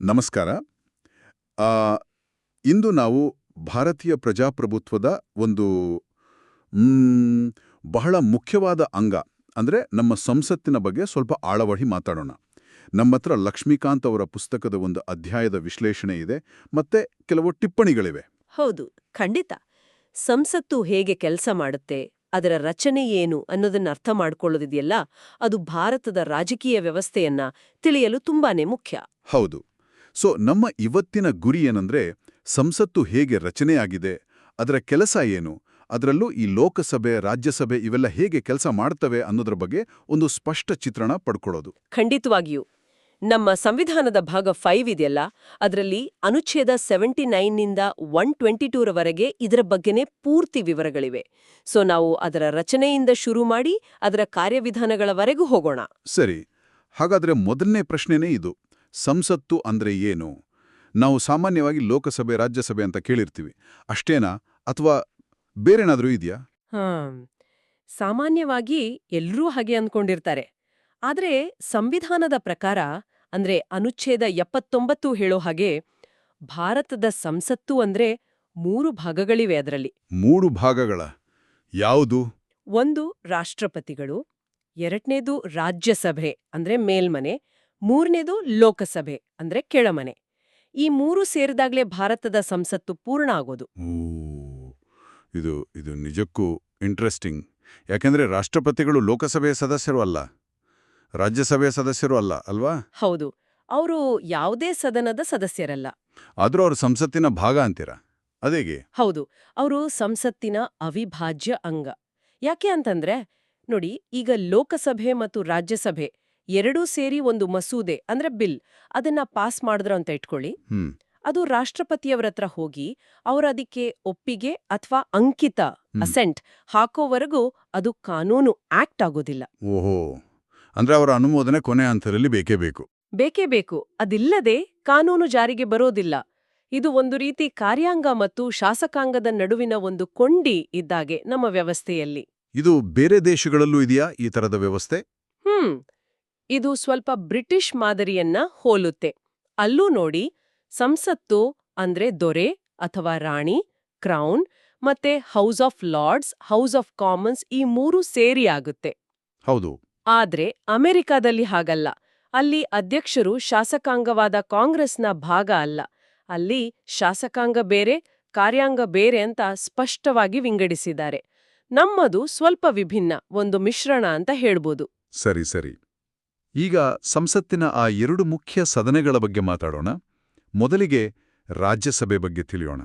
ನಮಸ್ಕಾರ. ಇಂದು ನಾವು ಭಾರತೀಯ ಪ್ರಜಾಪ್ರಭುತ್ವದ ಒಂದು ಬಹಳ ಮುಖ್ಯವಾದ ಅಂಗ ಅಂದ್ರೆ ನಮ್ಮ ಸಂಸತ್ತಿನ ಬಗ್ಗೆ ಸ್ವಲ್ಪ ಆಳವಾಗಿ ಮಾತಾಡೋಣ. ನಮ್ಮ ಹತ್ರ ಲಕ್ಷ್ಮೀಕಾಂತ್ ಅವರ ಪುಸ್ತಕದ ಒಂದು ಅಧ್ಯಾಯದ ವಿಶ್ಲೇಷಣೆ ಇದೆ ಮತ್ತೆ ಕೆಲವು ಟಿಪ್ಪಣಿಗಳಿವೆ. ಹೌದು ಖಂಡಿತ. ಸಂಸತ್ತು ಹೇಗೆ ಕೆಲಸ ಮಾಡುತ್ತೆ ಅದರ ರಚನೆ ಏನು ಅನ್ನೋದನ್ನ ಅರ್ಥ ಮಾಡ್ಕೊಳ್ಳೋದಿದೆಯಲ್ಲ ಅದು ಭಾರತದ ರಾಜಕೀಯ ವ್ಯವಸ್ಥೆಯನ್ನ ತಿಳಿಯಲು ತುಂಬಾನೇ ಮುಖ್ಯ. ಹೌದು. ಸೊ ನಮ್ಮ ಇವತ್ತಿನ ಗುರಿ ಏನಂದ್ರೆ ಸಂಸತ್ತು ಹೇಗೆ ರಚನೆಯಾಗಿದೆ ಅದರ ಕೆಲಸ ಏನು ಅದರಲ್ಲೂ ಈ ಲೋಕಸಭೆ ರಾಜ್ಯಸಭೆ ಇವೆಲ್ಲ ಹೇಗೆ ಕೆಲಸ ಮಾಡ್ತವೆ ಅನ್ನೋದ್ರ ಬಗ್ಗೆ ಒಂದು ಸ್ಪಷ್ಟ ಚಿತ್ರಣ ಪಡ್ಕೊಳ್ಳೋದು. ಖಂಡಿತವಾಗಿಯೂ. ನಮ್ಮ ಸಂವಿಧಾನದ ಭಾಗ ಫೈವ್ ಇದೆಯಲ್ಲ ಅದರಲ್ಲಿ ಅನುಚ್ಛೇದ ಸೆವೆಂಟಿ ನೈನ್ನಿಂದ ಒನ್ ಟ್ವೆಂಟಿ ಟೂರವರೆಗೆ ಇದರ ಬಗ್ಗೆನೇ ಪೂರ್ತಿ ವಿವರಗಳಿವೆ. ಸೊ ನಾವು ಅದರ ರಚನೆಯಿಂದ ಶುರು ಮಾಡಿ ಅದರ ಕಾರ್ಯವಿಧಾನಗಳವರೆಗೂ ಹೋಗೋಣ. ಸರಿ ಹಾಗಾದ್ರೆ ಮೊದಲನೇ ಪ್ರಶ್ನೆನೇ ಇದು. ಸಂಸತ್ತು ಅಂದ್ರೆ ಏನು? ನಾವು ಸಾಮಾನ್ಯವಾಗಿ ಲೋಕಸಭೆ ರಾಜ್ಯಸಭೆ ಅಂತ ಕೇಳಿರ್ತೀವಿ. ಅಷ್ಟೇನಾ? ಅಥವಾ ಬೇರೆನಾದರೂ ಇದೆಯಾ? ಹಾಂ. ಸಾಮಾನ್ಯವಾಗಿ ಎಲ್ಲರೂ ಹಾಗೆ ಅಂದ್ಕೊಂಡಿರ್ತಾರೆ ಆದರೆ ಸಂವಿಧಾನದ ಪ್ರಕಾರ ಅಂದ್ರೆ ಅನುಚ್ಛೇದ ಎಪ್ಪತ್ತೊಂಬತ್ತು ಹೇಳೋ ಹಾಗೆ ಭಾರತದ ಸಂಸತ್ತು ಅಂದ್ರೆ ಮೂರು ಭಾಗಗಳಿವೆ ಅದರಲ್ಲಿ. ಮೂರು ಭಾಗಗಳ? ಯಾವುದು? ಒಂದು ರಾಷ್ಟ್ರಪತಿಗಳು ಎರಡನೇದು ರಾಜ್ಯಸಭೆ ಅಂದ್ರೆ ಮೇಲ್ಮನೆ ಮೂರನೇದು ಲೋಕಸಭೆ ಅಂದ್ರೆ ಕೆಳಮನೆ. ಈ ಮೂರು ಸೇರಿದಾಗ್ಲೇ ಭಾರತದ ಸಂಸತ್ತು ಪೂರ್ಣ ಆಗೋದು. ಇದು ಇದು ನಿಜಕ್ಕೂ ಇಂಟ್ರೆಸ್ಟಿಂಗ್ ಯಾಕೆಂದ್ರೆ ರಾಷ್ಟ್ರಪತಿಗಳು ಲೋಕಸಭೆಯ ಸದಸ್ಯರು ಅಲ್ಲ. ರಾಜ್ಯಸಭೆಯ ಸದಸ್ಯರು ಅಲ್ಲ ಅಲ್ವಾ? ಹೌದು. ಅವರು ಯಾವುದೇ ಸದನದ ಸದಸ್ಯರಲ್ಲ. ಆದ್ರೂ ಅವರು ಸಂಸತ್ತಿನ ಭಾಗ ಅಂತೀರಾ? ಅದೇಗೆ? ಹೌದು. ಅವರು ಸಂಸತ್ತಿನ ಅವಿಭಾಜ್ಯ ಅಂಗ. ಯಾಕೆ ಅಂತಂದ್ರೆ ನೋಡಿ ಈಗ ಲೋಕಸಭೆ ಮತ್ತು ರಾಜ್ಯಸಭೆ ಎರಡೂ ಸೇರಿ ಒಂದು ಮಸೂದೆ ಅಂದ್ರೆ ಬಿಲ್ ಅದನ್ನ ಪಾಸ್ ಮಾಡಿದ್ರು ಅಂತ ಇಟ್ಕೊಳ್ಳಿ. ಅದು ರಾಷ್ಟ್ರಪತಿಯವರ ಹತ್ರ ಹೋಗಿ ಅವರ ಅದಕ್ಕೆ ಒಪ್ಪಿಗೆ ಅಥವಾ ಅಂಕಿತ ಅಸೆಂಟ್ ಹಾಕೋವರೆಗೂ ಅದು ಕಾನೂನು ಆಕ್ಟ್ ಆಗೋದಿಲ್ಲ. ಓಹೋ. ಅಂದ್ರೆ ಅವರ ಅನುಮೋದನೆ ಕೊನೆ ಹಂತದಲ್ಲಿ ಬೇಕೇ ಬೇಕು. ಬೇಕೇ ಬೇಕು. ಅದಿಲ್ಲದೆ ಕಾನೂನು ಜಾರಿಗೆ ಬರೋದಿಲ್ಲ. ಇದು ಒಂದು ರೀತಿ ಕಾರ್ಯಾಂಗ ಮತ್ತು ಶಾಸಕಾಂಗದ ನಡುವಿನ ಒಂದು ಕೊಂಡಿ ಇದ್ದಾಗೆ ನಮ್ಮ ವ್ಯವಸ್ಥೆಯಲ್ಲಿ. ಇದು ಬೇರೆ ದೇಶಗಳಲ್ಲೂ ಇದೆಯಾ ಈ ತರದ ವ್ಯವಸ್ಥೆ? ಹ್ಮ್. ಇದು ಸ್ವಲ್ಪ ಬ್ರಿಟಿಷ್ ಮಾದರಿಯನ್ನ ಹೋಲುತ್ತೆ. ಅಲ್ಲೂ ನೋಡಿ ಸಂಸತ್ತು ಅಂದ್ರೆ ದೊರೆ ಅಥವಾ ರಾಣಿ ಕ್ರೌನ್ ಮತ್ತೆ house of lords house of commons ಈ ಮೂರು ಸೇರಿ ಆಗುತ್ತೆ. ಹೌದು. ಆದ್ರೆ ಅಮೆರಿಕಾದಲ್ಲಿ ಹಾಗಲ್ಲ. ಅಲ್ಲಿ ಅಧ್ಯಕ್ಷರು ಶಾಸಕಾಂಗವಾದ ಕಾಂಗ್ರೆಸ್ನ ಭಾಗ ಅಲ್ಲ. ಅಲ್ಲಿ ಶಾಸಕಾಂಗ ಬೇರೆ ಕಾರ್ಯಾಂಗ ಬೇರೆ ಅಂತ ಸ್ಪಷ್ಟವಾಗಿ ವಿಂಗಡಿಸಿದ್ದಾರೆ. ನಮ್ಮದು ಸ್ವಲ್ಪ ವಿಭಿನ್ನ ಒಂದು ಮಿಶ್ರಣ ಅಂತ ಹೇಳ್ಬೋದು. ಸರಿ ಸರಿ. ಈಗ ಸಂಸತ್ತಿನ ಆ ಎರಡು ಮುಖ್ಯ ಸದನಗಳ ಬಗ್ಗೆ ಮಾತಾಡೋಣ. ಮೊದಲಿಗೆ ರಾಜ್ಯಸಭೆ ಬಗ್ಗೆ ತಿಳಿಯೋಣ.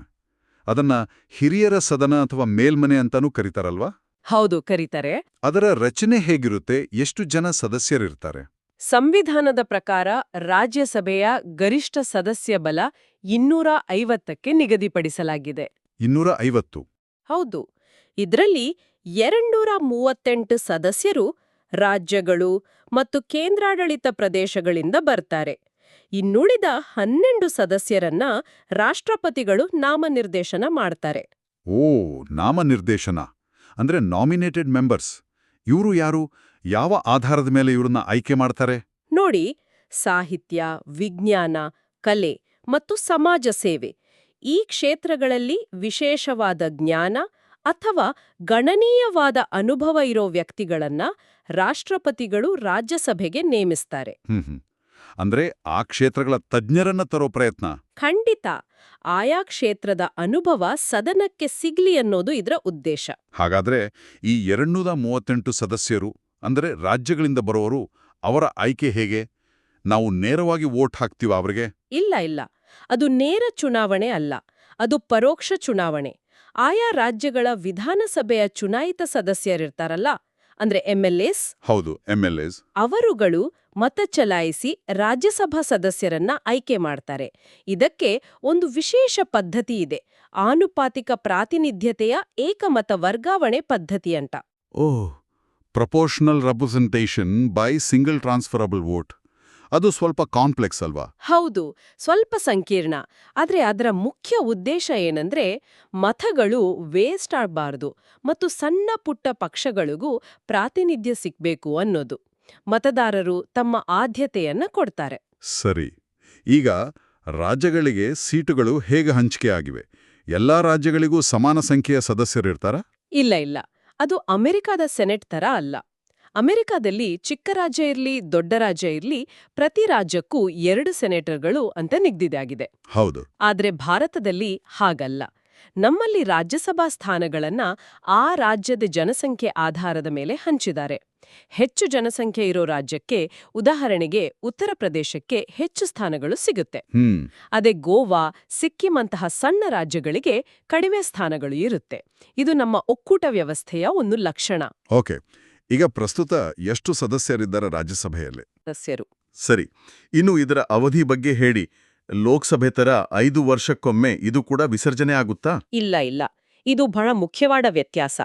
ಅದನ್ನ ಹಿರಿಯರ ಸದನ ಅಥವಾ ಮೇಲ್ಮನೆ ಅಂತಾನೂ ಕರೀತಾರಲ್ವಾ? ಹೌದು ಕರೀತಾರೆ. ಅದರ ರಚನೆ ಹೇಗಿರುತ್ತೆ? ಎಷ್ಟು ಜನ ಸದಸ್ಯರಿರ್ತಾರೆ? ಸಂವಿಧಾನದ ಪ್ರಕಾರ ರಾಜ್ಯಸಭೆಯ ಗರಿಷ್ಠ ಸದಸ್ಯ ಬಲ ಇನ್ನೂರ ಐವತ್ತಕ್ಕೆ ನಿಗದಿಪಡಿಸಲಾಗಿದೆ. ಇನ್ನೂರ ಐವತ್ತು. ಹೌದು. ಇದರಲ್ಲಿ ಎರಡ್ನೂರ ಮೂವತ್ತೆಂಟು ಸದಸ್ಯರು ರಾಜ್ಯಗಳು ಮತ್ತು ಕೇಂದ್ರಾಡಳಿತ ಪ್ರದೇಶಗಳಿಂದ ಬರ್ತಾರೆ. ಇನ್ನುಳಿದ ಹನ್ನೆಂಡು ಸದಸ್ಯರನ್ನ ರಾಷ್ಟ್ರಪತಿಗಳು ನಾಮನಿರ್ದೇಶನ ಮಾಡ್ತಾರೆ. ಓ ನಾಮನಿರ್ದೇಶನ. ಅಂದ್ರೆ ನಾಮಿನೇಟೆಡ್ ಮೆಂಬರ್ಸ್. ಇವರು ಯಾರು? ಯಾವ ಆಧಾರದ ಮೇಲೆ ಇವರನ್ನ ಆಯ್ಕೆ ಮಾಡ್ತಾರೆ? ನೋಡಿ ಸಾಹಿತ್ಯ ವಿಜ್ಞಾನ ಕಲೆ ಮತ್ತು ಸಮಾಜ ಸೇವೆ ಈ ಕ್ಷೇತ್ರಗಳಲ್ಲಿ ವಿಶೇಷವಾದ ಜ್ಞಾನ ಅಥವಾ ಗಣನೀಯವಾದ ಅನುಭವ ಇರೋ ವ್ಯಕ್ತಿಗಳನ್ನ ರಾಷ್ಟ್ರಪತಿಗಳು ರಾಜ್ಯಸಭೆಗೆ ನೇಮಿಸ್ತಾರೆ. ಅಂದ್ರೆ ಆ ಕ್ಷೇತ್ರಗಳ ತಜ್ಞರನ್ನ ತರೋ ಪ್ರಯತ್ನ? ಖಂಡಿತ. ಆಯಾ ಕ್ಷೇತ್ರದ ಅನುಭವ ಸದನಕ್ಕೆ ಸಿಗ್ಲಿ ಅನ್ನೋದು ಇದರ ಉದ್ದೇಶ. ಹಾಗಾದ್ರೆ ಈ ಎರಡ್ನೂರ ಮೂವತ್ತೆಂಟು ಸದಸ್ಯರು ಅಂದ್ರೆ ರಾಜ್ಯಗಳಿಂದ ಬರೋರು ಅವರ ಆಯ್ಕೆ ಹೇಗೆ? ನಾವು ನೇರವಾಗಿ ವೋಟ್ ಹಾಕ್ತೀವ ಅವರಿಗೆ? ಇಲ್ಲ ಇಲ್ಲ. ಅದು ನೇರ ಚುನಾವಣೆ ಅಲ್ಲ. ಅದು ಪರೋಕ್ಷ ಚುನಾವಣೆ. ಆಯಾ ರಾಜ್ಯಗಳ ವಿಧಾನಸಭೆಯ ಚುನಾಯಿತ ಸದಸ್ಯರಿರ್ತಾರಲ್ಲ ಅಂದ್ರೆ ಎಂಎಲ್ಎಸ್ ಹೌದು ಎಂಎಲ್ಎಸ್ ಅವರುಗಳು ಮತ ಚಲಾಯಿಸಿ ರಾಜ್ಯಸಭಾ ಸದಸ್ಯರನ್ನ ಆಯ್ಕೆ ಮಾಡ್ತಾರೆ. ಇದಕ್ಕೆ ಒಂದು ವಿಶೇಷ ಪದ್ಧತಿ ಇದೆ ಆನುಪಾತಿಕ ಪ್ರಾತಿನಿಧ್ಯತೆಯ ಏಕಮತ ವರ್ಗಾವಣೆ ಪದ್ಧತಿ ಅಂತ. ಓಹ್ proportional representation by single transferable vote ಅದು ಸ್ವಲ್ಪ ಕಾಂಪ್ಲೆಕ್ಸ್ ಅಲ್ವಾ? ಹೌದು ಸ್ವಲ್ಪ ಸಂಕೀರ್ಣ. ಆದರೆ ಅದರ ಮುಖ್ಯ ಉದ್ದೇಶ ಏನಂದ್ರೆ ಮತಗಳು ವೇಸ್ಟ್ ಆಗಬಾರದು ಮತ್ತು ಸಣ್ಣ ಪುಟ್ಟ ಪಕ್ಷಗಳಿಗೂ ಪ್ರಾತಿನಿಧ್ಯ ಸಿಗ್ಬೇಕು ಅನ್ನೋದು. ಮತದಾರರು ತಮ್ಮ ಆದ್ಯತೆಯನ್ನ ಕೊಡ್ತಾರೆ. ಸರಿ. ಈಗ ರಾಜ್ಯಗಳಿಗೆ ಸೀಟುಗಳು ಹೇಗೆ ಹಂಚಿಕೆ ಆಗಿವೆ? ಎಲ್ಲಾ ರಾಜ್ಯಗಳಿಗೂ ಸಮಾನ ಸಂಖ್ಯೆಯ ಸದಸ್ಯರಿರ್ತಾರ ಇಲ್ಲ ಇಲ್ಲ. ಅದು ಅಮೆರಿಕಾದ ಸೆನೆಟ್ ತರ ಅಲ್ಲ. ಅಮೆರಿಕಾದಲ್ಲಿ ಚಿಕ್ಕ ರಾಜ್ಯ ಇರಲಿ ದೊಡ್ಡ ರಾಜ್ಯ ಇರಲಿ ಪ್ರತಿ ರಾಜ್ಯಕ್ಕೂ ಎರಡು ಸೆನೆಟರ್ಗಳು ಅಂತ ನಿಗ್ದಿದಾಗಿದೆ. ಹೌದು. ಆದರೆ ಭಾರತದಲ್ಲಿ ಹಾಗಲ್ಲ. ನಮ್ಮಲ್ಲಿ ರಾಜ್ಯಸಭಾ ಸ್ಥಾನಗಳನ್ನ ಆ ರಾಜ್ಯದ ಜನಸಂಖ್ಯೆ ಆಧಾರದ ಮೇಲೆ ಹಂಚಿದ್ದಾರೆ. ಹೆಚ್ಚು ಜನಸಂಖ್ಯೆ ಇರೋ ರಾಜ್ಯಕ್ಕೆ ಉದಾಹರಣೆಗೆ ಉತ್ತರ ಪ್ರದೇಶಕ್ಕೆ ಹೆಚ್ಚು ಸ್ಥಾನಗಳು ಸಿಗುತ್ತೆ. ಅದೇ ಗೋವಾ ಸಿಕ್ಕಿಂ ಅಂತಹ ಸಣ್ಣ ರಾಜ್ಯಗಳಿಗೆ ಕಡಿಮೆ ಸ್ಥಾನಗಳು ಇರುತ್ತೆ. ಇದು ನಮ್ಮ ಒಕ್ಕೂಟ ವ್ಯವಸ್ಥೆಯ ಒಂದು ಲಕ್ಷಣ. ಓಕೆ. ಈಗ ಪ್ರಸ್ತುತ ಎಷ್ಟು ಸದಸ್ಯರಿದ್ದಾರೆ ರಾಜ್ಯಸಭೆಯಲ್ಲಿ? ಸದಸ್ಯರು. ಸರಿ ಇನ್ನು ಇದರ ಅವಧಿ ಬಗ್ಗೆ ಹೇಳಿ. ಲೋಕಸಭೆ ತರ ಐದು ವರ್ಷಕ್ಕೊಮ್ಮೆ ಇದು ಕೂಡ ವಿಸರ್ಜನೆ ಆಗುತ್ತಾ? ಇಲ್ಲ ಇಲ್ಲ. ಇದು ಬಹಳ ಮುಖ್ಯವಾದ ವ್ಯತ್ಯಾಸ.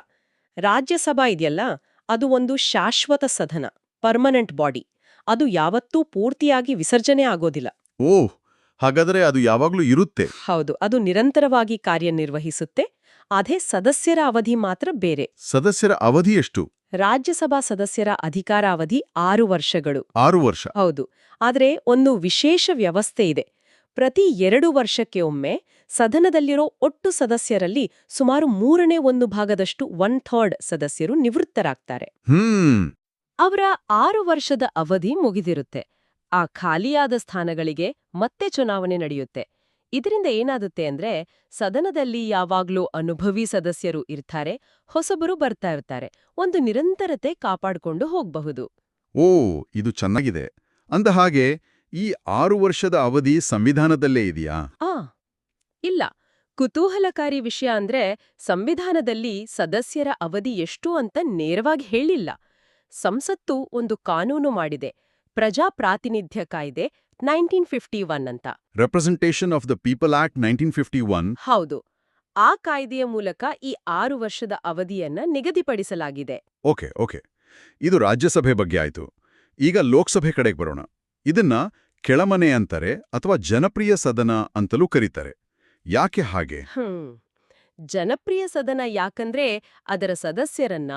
ರಾಜ್ಯಸಭಾ ಇದೆಯಲ್ಲ ಅದು ಒಂದು ಶಾಶ್ವತ ಸದನ ಪರ್ಮನೆಂಟ್ ಬಾಡಿ. ಅದು ಯಾವತ್ತೂ ಪೂರ್ತಿಯಾಗಿ ವಿಸರ್ಜನೆ ಆಗೋದಿಲ್ಲ. ಓಹ್ ಹಾಗಾದರೆ ಅದು ಯಾವಾಗಲೂ ಇರುತ್ತೆ. ಹೌದು ಅದು ನಿರಂತರವಾಗಿ ಕಾರ್ಯನಿರ್ವಹಿಸುತ್ತೆ. ಅದೇ ಸದಸ್ಯರ ಅವಧಿ ಮಾತ್ರ ಬೇರೆ. ಸದಸ್ಯರ ಅವಧಿ ಎಷ್ಟು? ರಾಜ್ಯಸಭಾ ಸದಸ್ಯರ ಅಧಿಕಾರ ಅವಧಿ ಆರು ವರ್ಷಗಳು. ಆರು ವರ್ಷ. ಹೌದು. ಆದರೆ ಒಂದು ವಿಶೇಷ ವ್ಯವಸ್ಥೆ ಇದೆ. ಪ್ರತಿ ಎರಡು ವರ್ಷಕ್ಕೆ ಒಮ್ಮೆ ಸದನದಲ್ಲಿರೋ ಒಟ್ಟು ಸದಸ್ಯರಲ್ಲಿ ಸುಮಾರು ಮೂರನೇ ಒಂದು ಭಾಗದಷ್ಟು ಒನ್ ಥರ್ಡ್ ಸದಸ್ಯರು ನಿವೃತ್ತರಾಗ್ತಾರೆ. ಹ್ಮ್. ಅವರ ಆರು ವರ್ಷದ ಅವಧಿ ಮುಗಿದಿರುತ್ತೆ. ಆ ಖಾಲಿಯಾದ ಸ್ಥಾನಗಳಿಗೆ ಮತ್ತೆ ಚುನಾವಣೆ ನಡೆಯುತ್ತೆ. ಇದರಿಂದ ಏನಾಗುತ್ತೆ ಅಂದ್ರೆ ಸದನದಲ್ಲಿ ಯಾವಾಗ್ಲೂ ಅನುಭವಿ ಸದಸ್ಯರು ಇರ್ತಾರೆ ಹೊಸಬರು ಬರ್ತಾ ಇರ್ತಾರೆ. ಒಂದು ನಿರಂತರತೆ ಕಾಪಾಡ್ಕೊಂಡು ಹೋಗಬಹುದು. ಓ ಇದು ಚೆನ್ನಾಗಿದೆ. ಅಂದ ಹಾಗೆ ಈ ಆರು ವರ್ಷದ ಅವಧಿ ಸಂವಿಧಾನದಲ್ಲೇ ಇದೆಯಾ? ಆ ಇಲ್ಲ. ಕುತೂಹಲಕಾರಿ ವಿಷಯ ಅಂದ್ರೆ ಸಂವಿಧಾನದಲ್ಲಿ ಸದಸ್ಯರ ಅವಧಿ ಎಷ್ಟು ಅಂತ ನೇರವಾಗಿ ಹೇಳಿಲ್ಲ. ಸಂಸತ್ತು ಒಂದು ಕಾನೂನು ಮಾಡಿದೆ. ಪ್ರಜಾಪ್ರಾತಿನಿಧ್ಯ ಕಾಯ್ದೆ ನೈನ್ಟೀನ್ ಫಿಫ್ಟಿ ಒನ್ ಅಂತ. Representation of the people act nineteen fifty one. ಹೌದು. ಆ ಕಾಯ್ದೆಯ ಮೂಲಕ ಈ ಆರು ವರ್ಷದ ಅವಧಿಯನ್ನ ನಿಗದಿಪಡಿಸಲಾಗಿದೆ. Okay okay. ಇದು ರಾಜ್ಯಸಭೆ ಬಗ್ಗೆ ಆಯ್ತು. ಈಗ ಲೋಕಸಭೆ ಕಡೆಗೆ ಬರೋಣ. ಇದನ್ನ ಕೆಳಮನೆ ಅಂತಾರೆ ಅಥವಾ ಜನಪ್ರಿಯ ಸದನ ಅಂತಲೂ ಕರೀತಾರೆ. ಯಾಕೆ ಹಾಗೆ? ಜನಪ್ರಿಯ ಸದನ ಯಾಕಂದ್ರೆ ಅದರ ಸದಸ್ಯರನ್ನ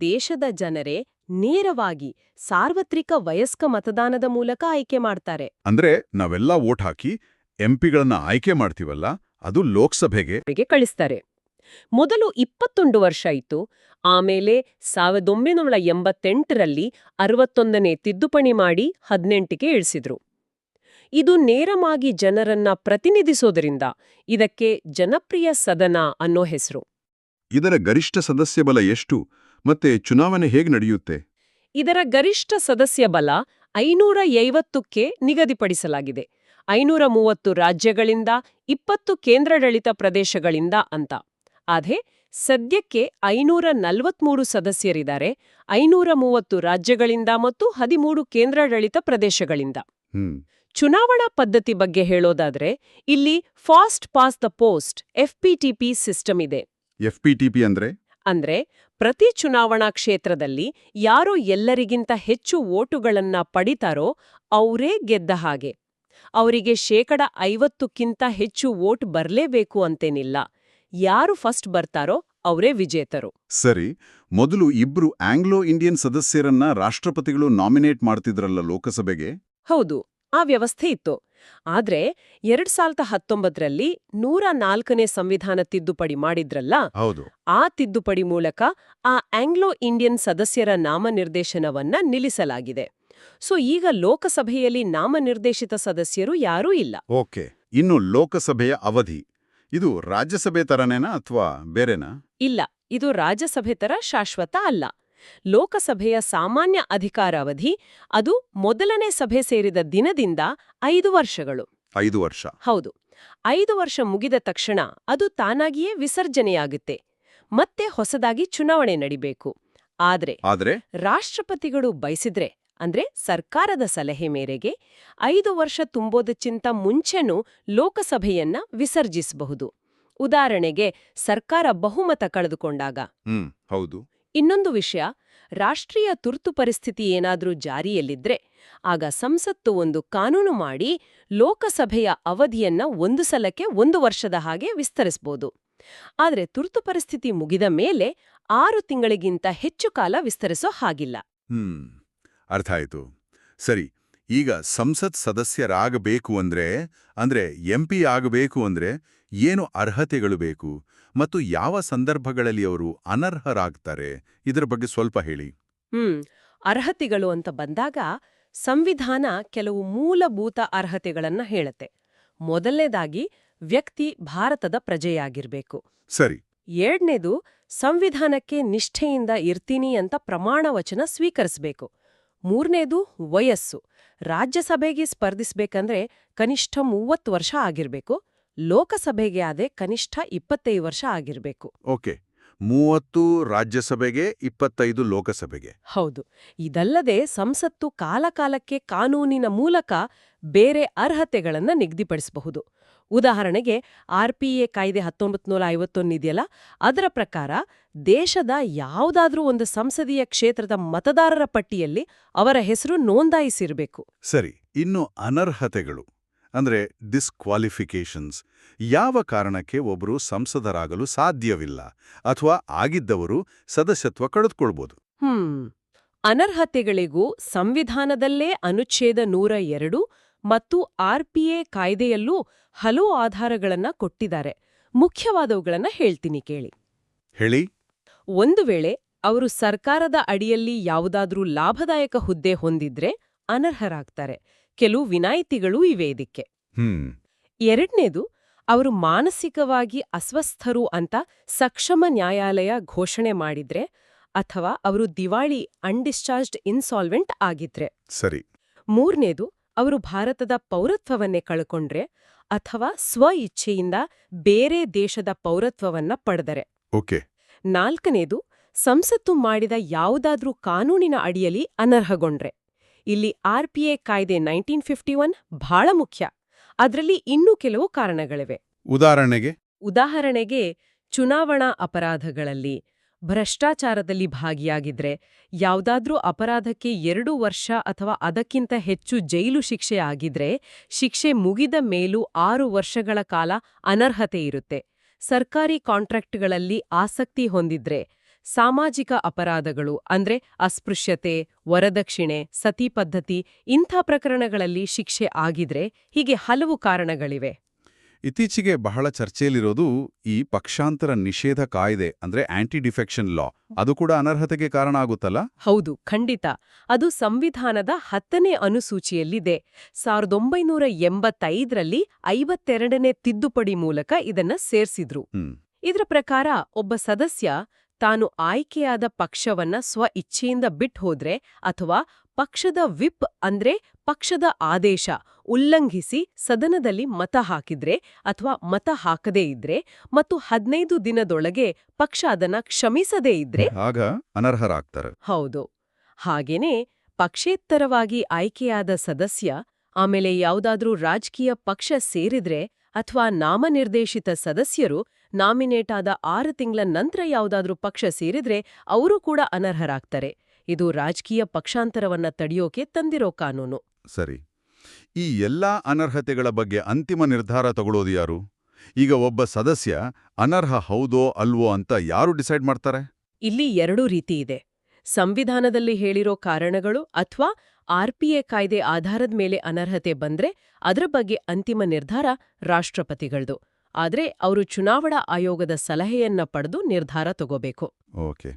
ದೇಶದ ಜನರೇ ನೇರವಾಗಿ ಸಾರ್ವತ್ರಿಕ ವಯಸ್ಕ ಮತದಾನದ ಮೂಲಕ ಆಯ್ಕೆ ಮಾಡ್ತಾರೆ. ಅಂದ್ರೆ ನಾವೆಲ್ಲ ವೋಟ್ ಹಾಕಿ ಎಂಪಿಗಳನ್ನ ಆಯ್ಕೆ ಮಾಡ್ತೀವಲ್ಲ ಅದು ಲೋಕಸಭೆಗೆ? ಕಳಿಸ್ತಾರೆ. ಮೊದಲು ಇಪ್ಪತ್ತೊಂದು ವರ್ಷ ಇತ್ತು ಆಮೇಲೆ ಸಾವಿರದ ಒಂಬೈನೂರ ಎಂಬತ್ತೆಂಟರಲ್ಲಿ ಅರವತ್ತೊಂದನೇ ತಿದ್ದುಪಡಿ ಮಾಡಿ ಹದಿನೆಂಟಿಗೆ ಇಳಿಸಿದ್ರು. ಇದು ನೇರವಾಗಿ ಜನರನ್ನ ಪ್ರತಿನಿಧಿಸೋದರಿಂದ ಇದಕ್ಕೆ ಜನಪ್ರಿಯ ಸದನ ಅನ್ನೋ ಹೆಸರು. ಇದರ ಗರಿಷ್ಠ ಸದಸ್ಯ ಬಲ ಎಷ್ಟು? ಮತ್ತೆ ಚುನಾವಣೆ ಹೇಗೆ ನಡೆಯುತ್ತೆ? ಇದರ ಗರಿಷ್ಠ ಸದಸ್ಯ ಬಲ ಐನೂರ ಐವತ್ತಕ್ಕೆ ನಿಗದಿಪಡಿಸಲಾಗಿದೆ. ಐನೂರ ಮೂವತ್ತು ರಾಜ್ಯಗಳಿಂದ ಇಪ್ಪತ್ತು ಕೇಂದ್ರಾಡಳಿತ ಪ್ರದೇಶಗಳಿಂದ ಅಂತ. ಆದರೆ ಸದ್ಯಕ್ಕೆ ಐನೂರ ನಲವತ್ಮೂರು ಸದಸ್ಯರಿದ್ದಾರೆ ಐನೂರ ಮೂವತ್ತು ರಾಜ್ಯಗಳಿಂದ ಮತ್ತು ಹದಿಮೂರು ಕೇಂದ್ರಾಡಳಿತ ಪ್ರದೇಶಗಳಿಂದ. ಚುನಾವಣಾ ಪದ್ಧತಿ ಬಗ್ಗೆ ಹೇಳೋದಾದ್ರೆ ಇಲ್ಲಿ first past the post FPTP system ಇದೆ. ಎಫ್ಪಿಟಿಪಿ ಅಂದ್ರೆ? ಅಂದ್ರೆ ಪ್ರತಿ ಚುನಾವಣಾ ಕ್ಷೇತ್ರದಲ್ಲಿ ಯಾರು ಎಲ್ಲರಿಗಿಂತ ಹೆಚ್ಚು ವೋಟುಗಳನ್ನ ಪಡಿತಾರೋ ಅವರೇ ಗೆದ್ದ ಹಾಗೆ. ಅವರಿಗೆ ಶೇಕಡ ಐವತ್ತಕ್ಕಿಂತ ಹೆಚ್ಚು ವೋಟ್ ಬರಲೇಬೇಕು ಅಂತೇನಿಲ್ಲ. ಯಾರು ಫಸ್ಟ್ ಬರ್ತಾರೋ ಅವರೇ ವಿಜೇತರು. ಸರಿ ಮೊದಲು ಇಬ್ರು ಆಂಗ್ಲೋ ಇಂಡಿಯನ್ ಸದಸ್ಯರನ್ನ ರಾಷ್ಟ್ರಪತಿಗಳು ನಾಮಿನೇಟ್ ಮಾಡ್ತಿದ್ರಲ್ಲ ಲೋಕಸಭೆಗೆ? ಹೌದು ಆ ವ್ಯವಸ್ಥೆ ಇತ್ತು. ಆದ್ರೆ ಎರಡ್ ಸಾವಿರದ ಹತ್ತೊಂಬತ್ತರಲ್ಲಿ ನೂರ ನಾಲ್ಕನೇ ಸಂವಿಧಾನ ತಿದ್ದುಪಡಿ ಮಾಡಿದ್ರಲ್ಲ ಹೌದು. ಆ ತಿದ್ದುಪಡಿ ಮೂಲಕ ಆ ಆಂಗ್ಲೋ ಇಂಡಿಯನ್ ಸದಸ್ಯರ ನಾಮನಿರ್ದೇಶನವನ್ನ ನಿಲ್ಲಿಸಲಾಗಿದೆ. ಸೊ ಈಗ ಲೋಕಸಭೆಯಲ್ಲಿ ನಾಮನಿರ್ದೇಶಿತ ಸದಸ್ಯರು ಯಾರೂ ಇಲ್ಲ. ಓಕೆ ಇನ್ನು ಲೋಕಸಭೆಯ ಅವಧಿ ಇದು ರಾಜ್ಯಸಭೆ ತರನೇನಾ ಅಥವಾ ಬೇರೆನಾ? ಇಲ್ಲ ಇದು ರಾಜ್ಯಸಭೆ ತರ ಶಾಶ್ವತ ಅಲ್ಲ. ಲೋಕಸಭೆಯ ಸಾಮಾನ್ಯ ಅಧಿಕಾರಾವಧಿ ಅದು ಮೊದಲನೇ ಸಭೆ ಸೇರಿದ ದಿನದಿಂದ ಐದು ವರ್ಷಗಳು. ಐದು ವರ್ಷ. ಹೌದು. ಐದು ವರ್ಷ ಮುಗಿದ ತಕ್ಷಣ ಅದು ತಾನಾಗಿಯೇ ವಿಸರ್ಜನೆಯಾಗುತ್ತೆ. ಮತ್ತೆ ಹೊಸದಾಗಿ ಚುನಾವಣೆ ನಡಿಬೇಕು. ಆದ್ರೆ ಆದ್ರೆ? ರಾಷ್ಟ್ರಪತಿಗಳು ಬಯಸಿದ್ರೆ ಅಂದ್ರೆ ಸರ್ಕಾರದ ಸಲಹೆ ಮೇರೆಗೆ ಐದು ವರ್ಷ ತುಂಬೋದಕ್ಕಿಂತ ಮುಂಚೆನೂ ಲೋಕಸಭೆಯನ್ನ ವಿಸರ್ಜಿಸಬಹುದು. ಉದಾಹರಣೆಗೆ ಸರ್ಕಾರ ಬಹುಮತ ಕಳೆದುಕೊಂಡಾಗ. ಹ್ಮ್ ಹೌದು. ಇನ್ನೊಂದು ವಿಷಯ, ರಾಷ್ಟ್ರೀಯ ತುರ್ತು ಪರಿಸ್ಥಿತಿ ಏನಾದರೂ ಜಾರಿಯಲ್ಲಿದ್ರೆ, ಆಗ ಸಂಸತ್ತು ಒಂದು ಕಾನೂನು ಮಾಡಿ ಲೋಕಸಭೆಯ ಅವಧಿಯನ್ನ ಒಂದು ಸಲಕ್ಕೆ ಒಂದು ವರ್ಷದ ಹಾಗೆ ವಿಸ್ತರಿಸಬಹುದು ಆದರೆ ತುರ್ತು ಪರಿಸ್ಥಿತಿ ಮುಗಿದ ಮೇಲೆ ಆರು ತಿಂಗಳಿಗಿಂತ ಹೆಚ್ಚು ಕಾಲ ವಿಸ್ತರಿಸೋ ಹಾಗಿಲ್ಲ. ಹ್ಮ್, ಅರ್ಥ ಆಯಿತು. ಸರಿ ಈಗ ಸಂಸತ್ ಸದಸ್ಯರಾಗಬೇಕು ಅಂದ್ರೆ ಅಂದ್ರೆ ಎಂಪಿ ಆಗಬೇಕು ಅಂದ್ರೆ ಏನು ಅರ್ಹತೆಗಳು ಬೇಕು? ಮತ್ತು ಯಾವ ಸಂದರ್ಭಗಳಲ್ಲಿ ಅವರು ಅನರ್ಹರಾಗ್ತಾರೆ? ಇದರ ಬಗ್ಗೆ ಸ್ವಲ್ಪ ಹೇಳಿ. ಹ್ಮ್ ಅರ್ಹತೆಗಳು ಅಂತ ಬಂದಾಗ ಸಂವಿಧಾನ ಕೆಲವು ಮೂಲಭೂತ ಅರ್ಹತೆಗಳನ್ನ ಹೇಳುತ್ತೆ. ಮೊದಲನೇದಾಗಿ ವ್ಯಕ್ತಿ ಭಾರತದ ಪ್ರಜೆಯಾಗಿರ್ಬೇಕು. ಸರಿ. ಎರಡನೇದು ಸಂವಿಧಾನಕ್ಕೆ ನಿಷ್ಠೆಯಿಂದ ಇರ್ತೀನಿ ಅಂತ ಪ್ರಮಾಣ ವಚನ ಸ್ವೀಕರಿಸಬೇಕು. ಮೂರನೇದು ವಯಸ್ಸು. ರಾಜ್ಯಸಭೆಗೆ ಸ್ಪರ್ಧಿಸ್ಬೇಕಂದ್ರೆ ಕನಿಷ್ಠ ಮೂವತ್ತು ವರ್ಷ ಆಗಿರ್ಬೇಕು ಲೋಕಸಭೆಗೆ ಆದ್ರೆ ಕನಿಷ್ಠ ಇಪ್ಪತ್ತೈದು ವರ್ಷ ಆಗಿರ್ಬೇಕು. ಓಕೆ ಮೂವತ್ತು ರಾಜ್ಯಸಭೆಗೆ ಇಪ್ಪತ್ತೈದು ಲೋಕಸಭೆಗೆ. ಹೌದು ಇದಲ್ಲದೆ ಸಂಸತ್ತು ಕಾಲಕಾಲಕ್ಕೆ ಕಾನೂನಿನ ಮೂಲಕ ಬೇರೆ ಅರ್ಹತೆಗಳನ್ನ ನಿಗದಿಪಡಿಸಬಹುದು. ಉದಾಹರಣೆಗೆ ಆರ್ಪಿಎ ಕಾಯ್ದೆ ಹತ್ತೊಂಬತ್ತು ನೂರ ಐವತ್ತೊಂದಿದೆಯಲ್ಲ ಅದರ ಪ್ರಕಾರ ದೇಶದ ಯಾವುದಾದ್ರೂ ಒಂದು ಸಂಸದೀಯ ಕ್ಷೇತ್ರದ ಮತದಾರರ ಪಟ್ಟಿಯಲ್ಲಿ ಅವರ ಹೆಸರು ನೋಂದಾಯಿಸಿರಬೇಕು. ಸರಿ ಇನ್ನು ಅನರ್ಹತೆಗಳು ಅಂದ್ರೆ ಡಿಸ್ಕ್ವಾಲಿಫಿಕೇಷನ್ಸ್ ಯಾವ ಕಾರಣಕ್ಕೆ ಒಬ್ಬರು ಸಂಸದರಾಗಲು ಸಾಧ್ಯವಿಲ್ಲ ಅಥವಾ ಆಗಿದ್ದವರು ಸದಸ್ಯತ್ವ ಕಳೆದುಕೊಳ್ಬೋದು. ಹ್ಮ್ ಅನರ್ಹತೆಗಳಿಗೂ ಸಂವಿಧಾನದಲ್ಲೇ ಅನುಚ್ಛೇದ ನೂರ ಎರಡು ಮತ್ತು ಆರ್ಪಿಎ ಕಾಯ್ದೆಯಲ್ಲೂ ಹಲವು ಆಧಾರಗಳನ್ನ ಕೊಟ್ಟಿದ್ದಾರೆ. ಮುಖ್ಯವಾದವುಗಳನ್ನ ಹೇಳ್ತೀನಿ ಕೇಳಿ. ಹೇಳಿ. ಒಂದು ವೇಳೆ ಅವರು ಸರ್ಕಾರದ ಅಡಿಯಲ್ಲಿ ಯಾವುದಾದ್ರೂ ಲಾಭದಾಯಕ ಹುದ್ದೆ ಹೊಂದಿದ್ರೆ ಅನರ್ಹರಾಗ್ತಾರೆ. ಕೆಲವು ವಿನಾಯಿತಿಗಳೂ ಇವೆ ಇದಕ್ಕೆ. ಎರಡನೇದು ಅವರು ಮಾನಸಿಕವಾಗಿ ಅಸ್ವಸ್ಥರು ಅಂತ ಸಕ್ಷಮ ನ್ಯಾಯಾಲಯ ಘೋಷಣೆ ಮಾಡಿದ್ರೆ ಅಥವಾ ಅವರು ದಿವಾಳಿ ಅನ್ಡಿಸ್ಚಾರ್ಜ್ಡ್ ಇನ್ಸಾಲ್ವೆಂಟ್ ಆಗಿದ್ರೆ. ಸರಿ. ಮೂರನೇದು ಅವರು ಭಾರತದ ಪೌರತ್ವವನ್ನೇ ಕಳ್ಕೊಂಡ್ರೆ ಅಥವಾ ಸ್ವ ಇಚ್ಛೆಯಿಂದ ಬೇರೆ ದೇಶದ ಪೌರತ್ವವನ್ನ ಪಡೆದರೆ. ಓಕೆ. ನಾಲ್ಕನೇದು ಸಂಸತ್ತು ಮಾಡಿದ ಯಾವುದಾದ್ರೂ ಕಾನೂನಿನ ಅಡಿಯಲ್ಲಿ ಅನರ್ಹಗೊಂಡ್ರೆ. ಇಲ್ಲಿ ಆರ್ಪಿಎ ಕಾಯ್ದೆ ನೈನ್ಟೀನ್ ಫಿಫ್ಟಿ ಒನ್ ಬಹಳ ಮುಖ್ಯ. ಅದರಲ್ಲಿ ಇನ್ನೂ ಕೆಲವು ಕಾರಣಗಳಿವೆ. ಉದಾಹರಣೆಗೆ? ಉದಾಹರಣೆಗೆ ಚುನಾವಣಾ ಅಪರಾಧಗಳಲ್ಲಿ ಭ್ರಷ್ಟಾಚಾರದಲ್ಲಿ ಭಾಗಿಯಾಗಿದ್ರೆ ಯಾವುದಾದ್ರೂ ಅಪರಾಧಕ್ಕೆ ಎರಡು ವರ್ಷ ಅಥವಾ ಅದಕ್ಕಿಂತ ಹೆಚ್ಚು ಜೈಲು ಶಿಕ್ಷೆ ಆಗಿದ್ರೆ ಶಿಕ್ಷೆ ಮುಗಿದ ಮೇಲೂ ಆರು ವರ್ಷಗಳ ಕಾಲ ಅನರ್ಹತೆ ಇರುತ್ತೆ. ಸರ್ಕಾರಿ ಕಾಂಟ್ರಾಕ್ಟ್ಗಳಲ್ಲಿ ಆಸಕ್ತಿ ಹೊಂದಿದ್ರೆ ಸಾಮಾಜಿಕ ಅಪರಾಧಗಳು, ಅಂದ್ರೆ ಅಸ್ಪೃಶ್ಯತೆ, ವರದಕ್ಷಿಣೆ, ಸತಿ ಪದ್ಧತಿ ಇಂಥ ಪ್ರಕರಣಗಳಲ್ಲಿ ಶಿಕ್ಷೆ ಆಗಿದ್ರೆ ಹೀಗೆ ಹಲವು ಕಾರಣಗಳಿವೆ. ಇತ್ತೀಚೆಗೆ ಬಹಳ ಚರ್ಚೆಯಲ್ಲಿರೋದು ಈ ಪಕ್ಷಾಂತರ ನಿಷೇಧ ಕಾಯ್ದೆ ಅಂದ್ರೆ ಆಂಟಿ ಡಿಫೆಕ್ಷನ್ ಲಾ ಅದು ಕೂಡ ಅನರ್ಹತೆಗೆ ಕಾರಣ ಆಗುತ್ತಲ್ಲ? ಹೌದು ಖಂಡಿತ. ಅದು ಸಂವಿಧಾನದ ಹತ್ತನೇ ಅನುಸೂಚಿಯಲ್ಲಿದೆ. ಸಾವಿರದ ಒಂಬೈನೂರ ಎಂಬತ್ತೈದರಲ್ಲಿ ಐವತ್ತೆರಡನೇ ತಿದ್ದುಪಡಿ ಮೂಲಕ ಇದನ್ನ ಸೇರ್ಸಿದ್ರು. ಇದರ ಪ್ರಕಾರ ಒಬ್ಬ ಸದಸ್ಯ ತಾನು ಆಯ್ಕೆಯಾದ ಪಕ್ಷವನ್ನ ಸ್ವ ಇಚ್ಛೆಯಿಂದ ಬಿಟ್ಟು ಹೋದ್ರೆ ಅಥವಾ ಪಕ್ಷದ ವಿಪ್ ಅಂದ್ರೆ ಪಕ್ಷದ ಆದೇಶ ಉಲ್ಲಂಘಿಸಿ ಸದನದಲ್ಲಿ ಮತ ಹಾಕಿದ್ರೆ ಅಥವಾ ಮತ ಹಾಕದೇ ಇದ್ರೆ ಮತ್ತು ಹದಿನೈದು ದಿನದೊಳಗೆ ಪಕ್ಷ ಅದನ್ನ ಕ್ಷಮಿಸದೇ ಇದ್ರೆ ಆಗ ಅನರ್ಹರಾಗ್ತಾರೆ. ಹೌದು. ಹಾಗೇನೇ ಪಕ್ಷೇತ್ತರವಾಗಿ ಆಯ್ಕೆಯಾದ ಸದಸ್ಯ ಆಮೇಲೆ ಯಾವುದಾದ್ರೂ ರಾಜಕೀಯ ಪಕ್ಷ ಸೇರಿದ್ರೆ ಅಥವಾ ನಾಮನಿರ್ದೇಶಿತ ಸದಸ್ಯರು ನಾಮಿನೇಟ್ ಆದ ಆರು ತಿಂಗಳ ನಂತರ ಯಾವುದಾದ್ರೂ ಪಕ್ಷ ಸೇರಿದ್ರೆ ಅವರು ಕೂಡ ಅನರ್ಹರಾಗ್ತಾರೆ. ಇದು ರಾಜಕೀಯ ಪಕ್ಷಾಂತರವನ್ನ ತಡೆಯೋಕೆ ತಂದಿರೋ ಕಾನೂನು. ಸರಿ. ಈ ಎಲ್ಲಾ ಅನರ್ಹತೆಗಳ ಬಗ್ಗೆ ಅಂತಿಮ ನಿರ್ಧಾರ ತಗೊಳ್ಳೋದು ಯಾರು? ಈಗ ಒಬ್ಬ ಸದಸ್ಯ ಅನರ್ಹ ಹೌದೋ ಅಲ್ವೋ ಅಂತ ಯಾರು ಡಿಸೈಡ್ ಮಾಡ್ತಾರೆ? ಇಲ್ಲಿ ಎರಡು ರೀತಿ ಇದೆ. ಸಂವಿಧಾನದಲ್ಲಿ ಹೇಳಿರೋ ಕಾರಣಗಳು ಅಥವಾ ಆರ್ಪಿಎ ಕಾಯ್ದೆ ಆಧಾರದ ಮೇಲೆ ಅನರ್ಹತೆ ಬಂದ್ರೆ ಅದರ ಬಗ್ಗೆ ಅಂತಿಮ ನಿರ್ಧಾರ ರಾಷ್ಟ್ರಪತಿಗಳದು. ಆದರೆ ಅವರು ಚುನಾವಣಾ ಆಯೋಗದ ಸಲಹೆಯನ್ನ ಪಡೆದು ನಿರ್ಧಾರ ತಗೋಬೇಕು. ಓಕೆ.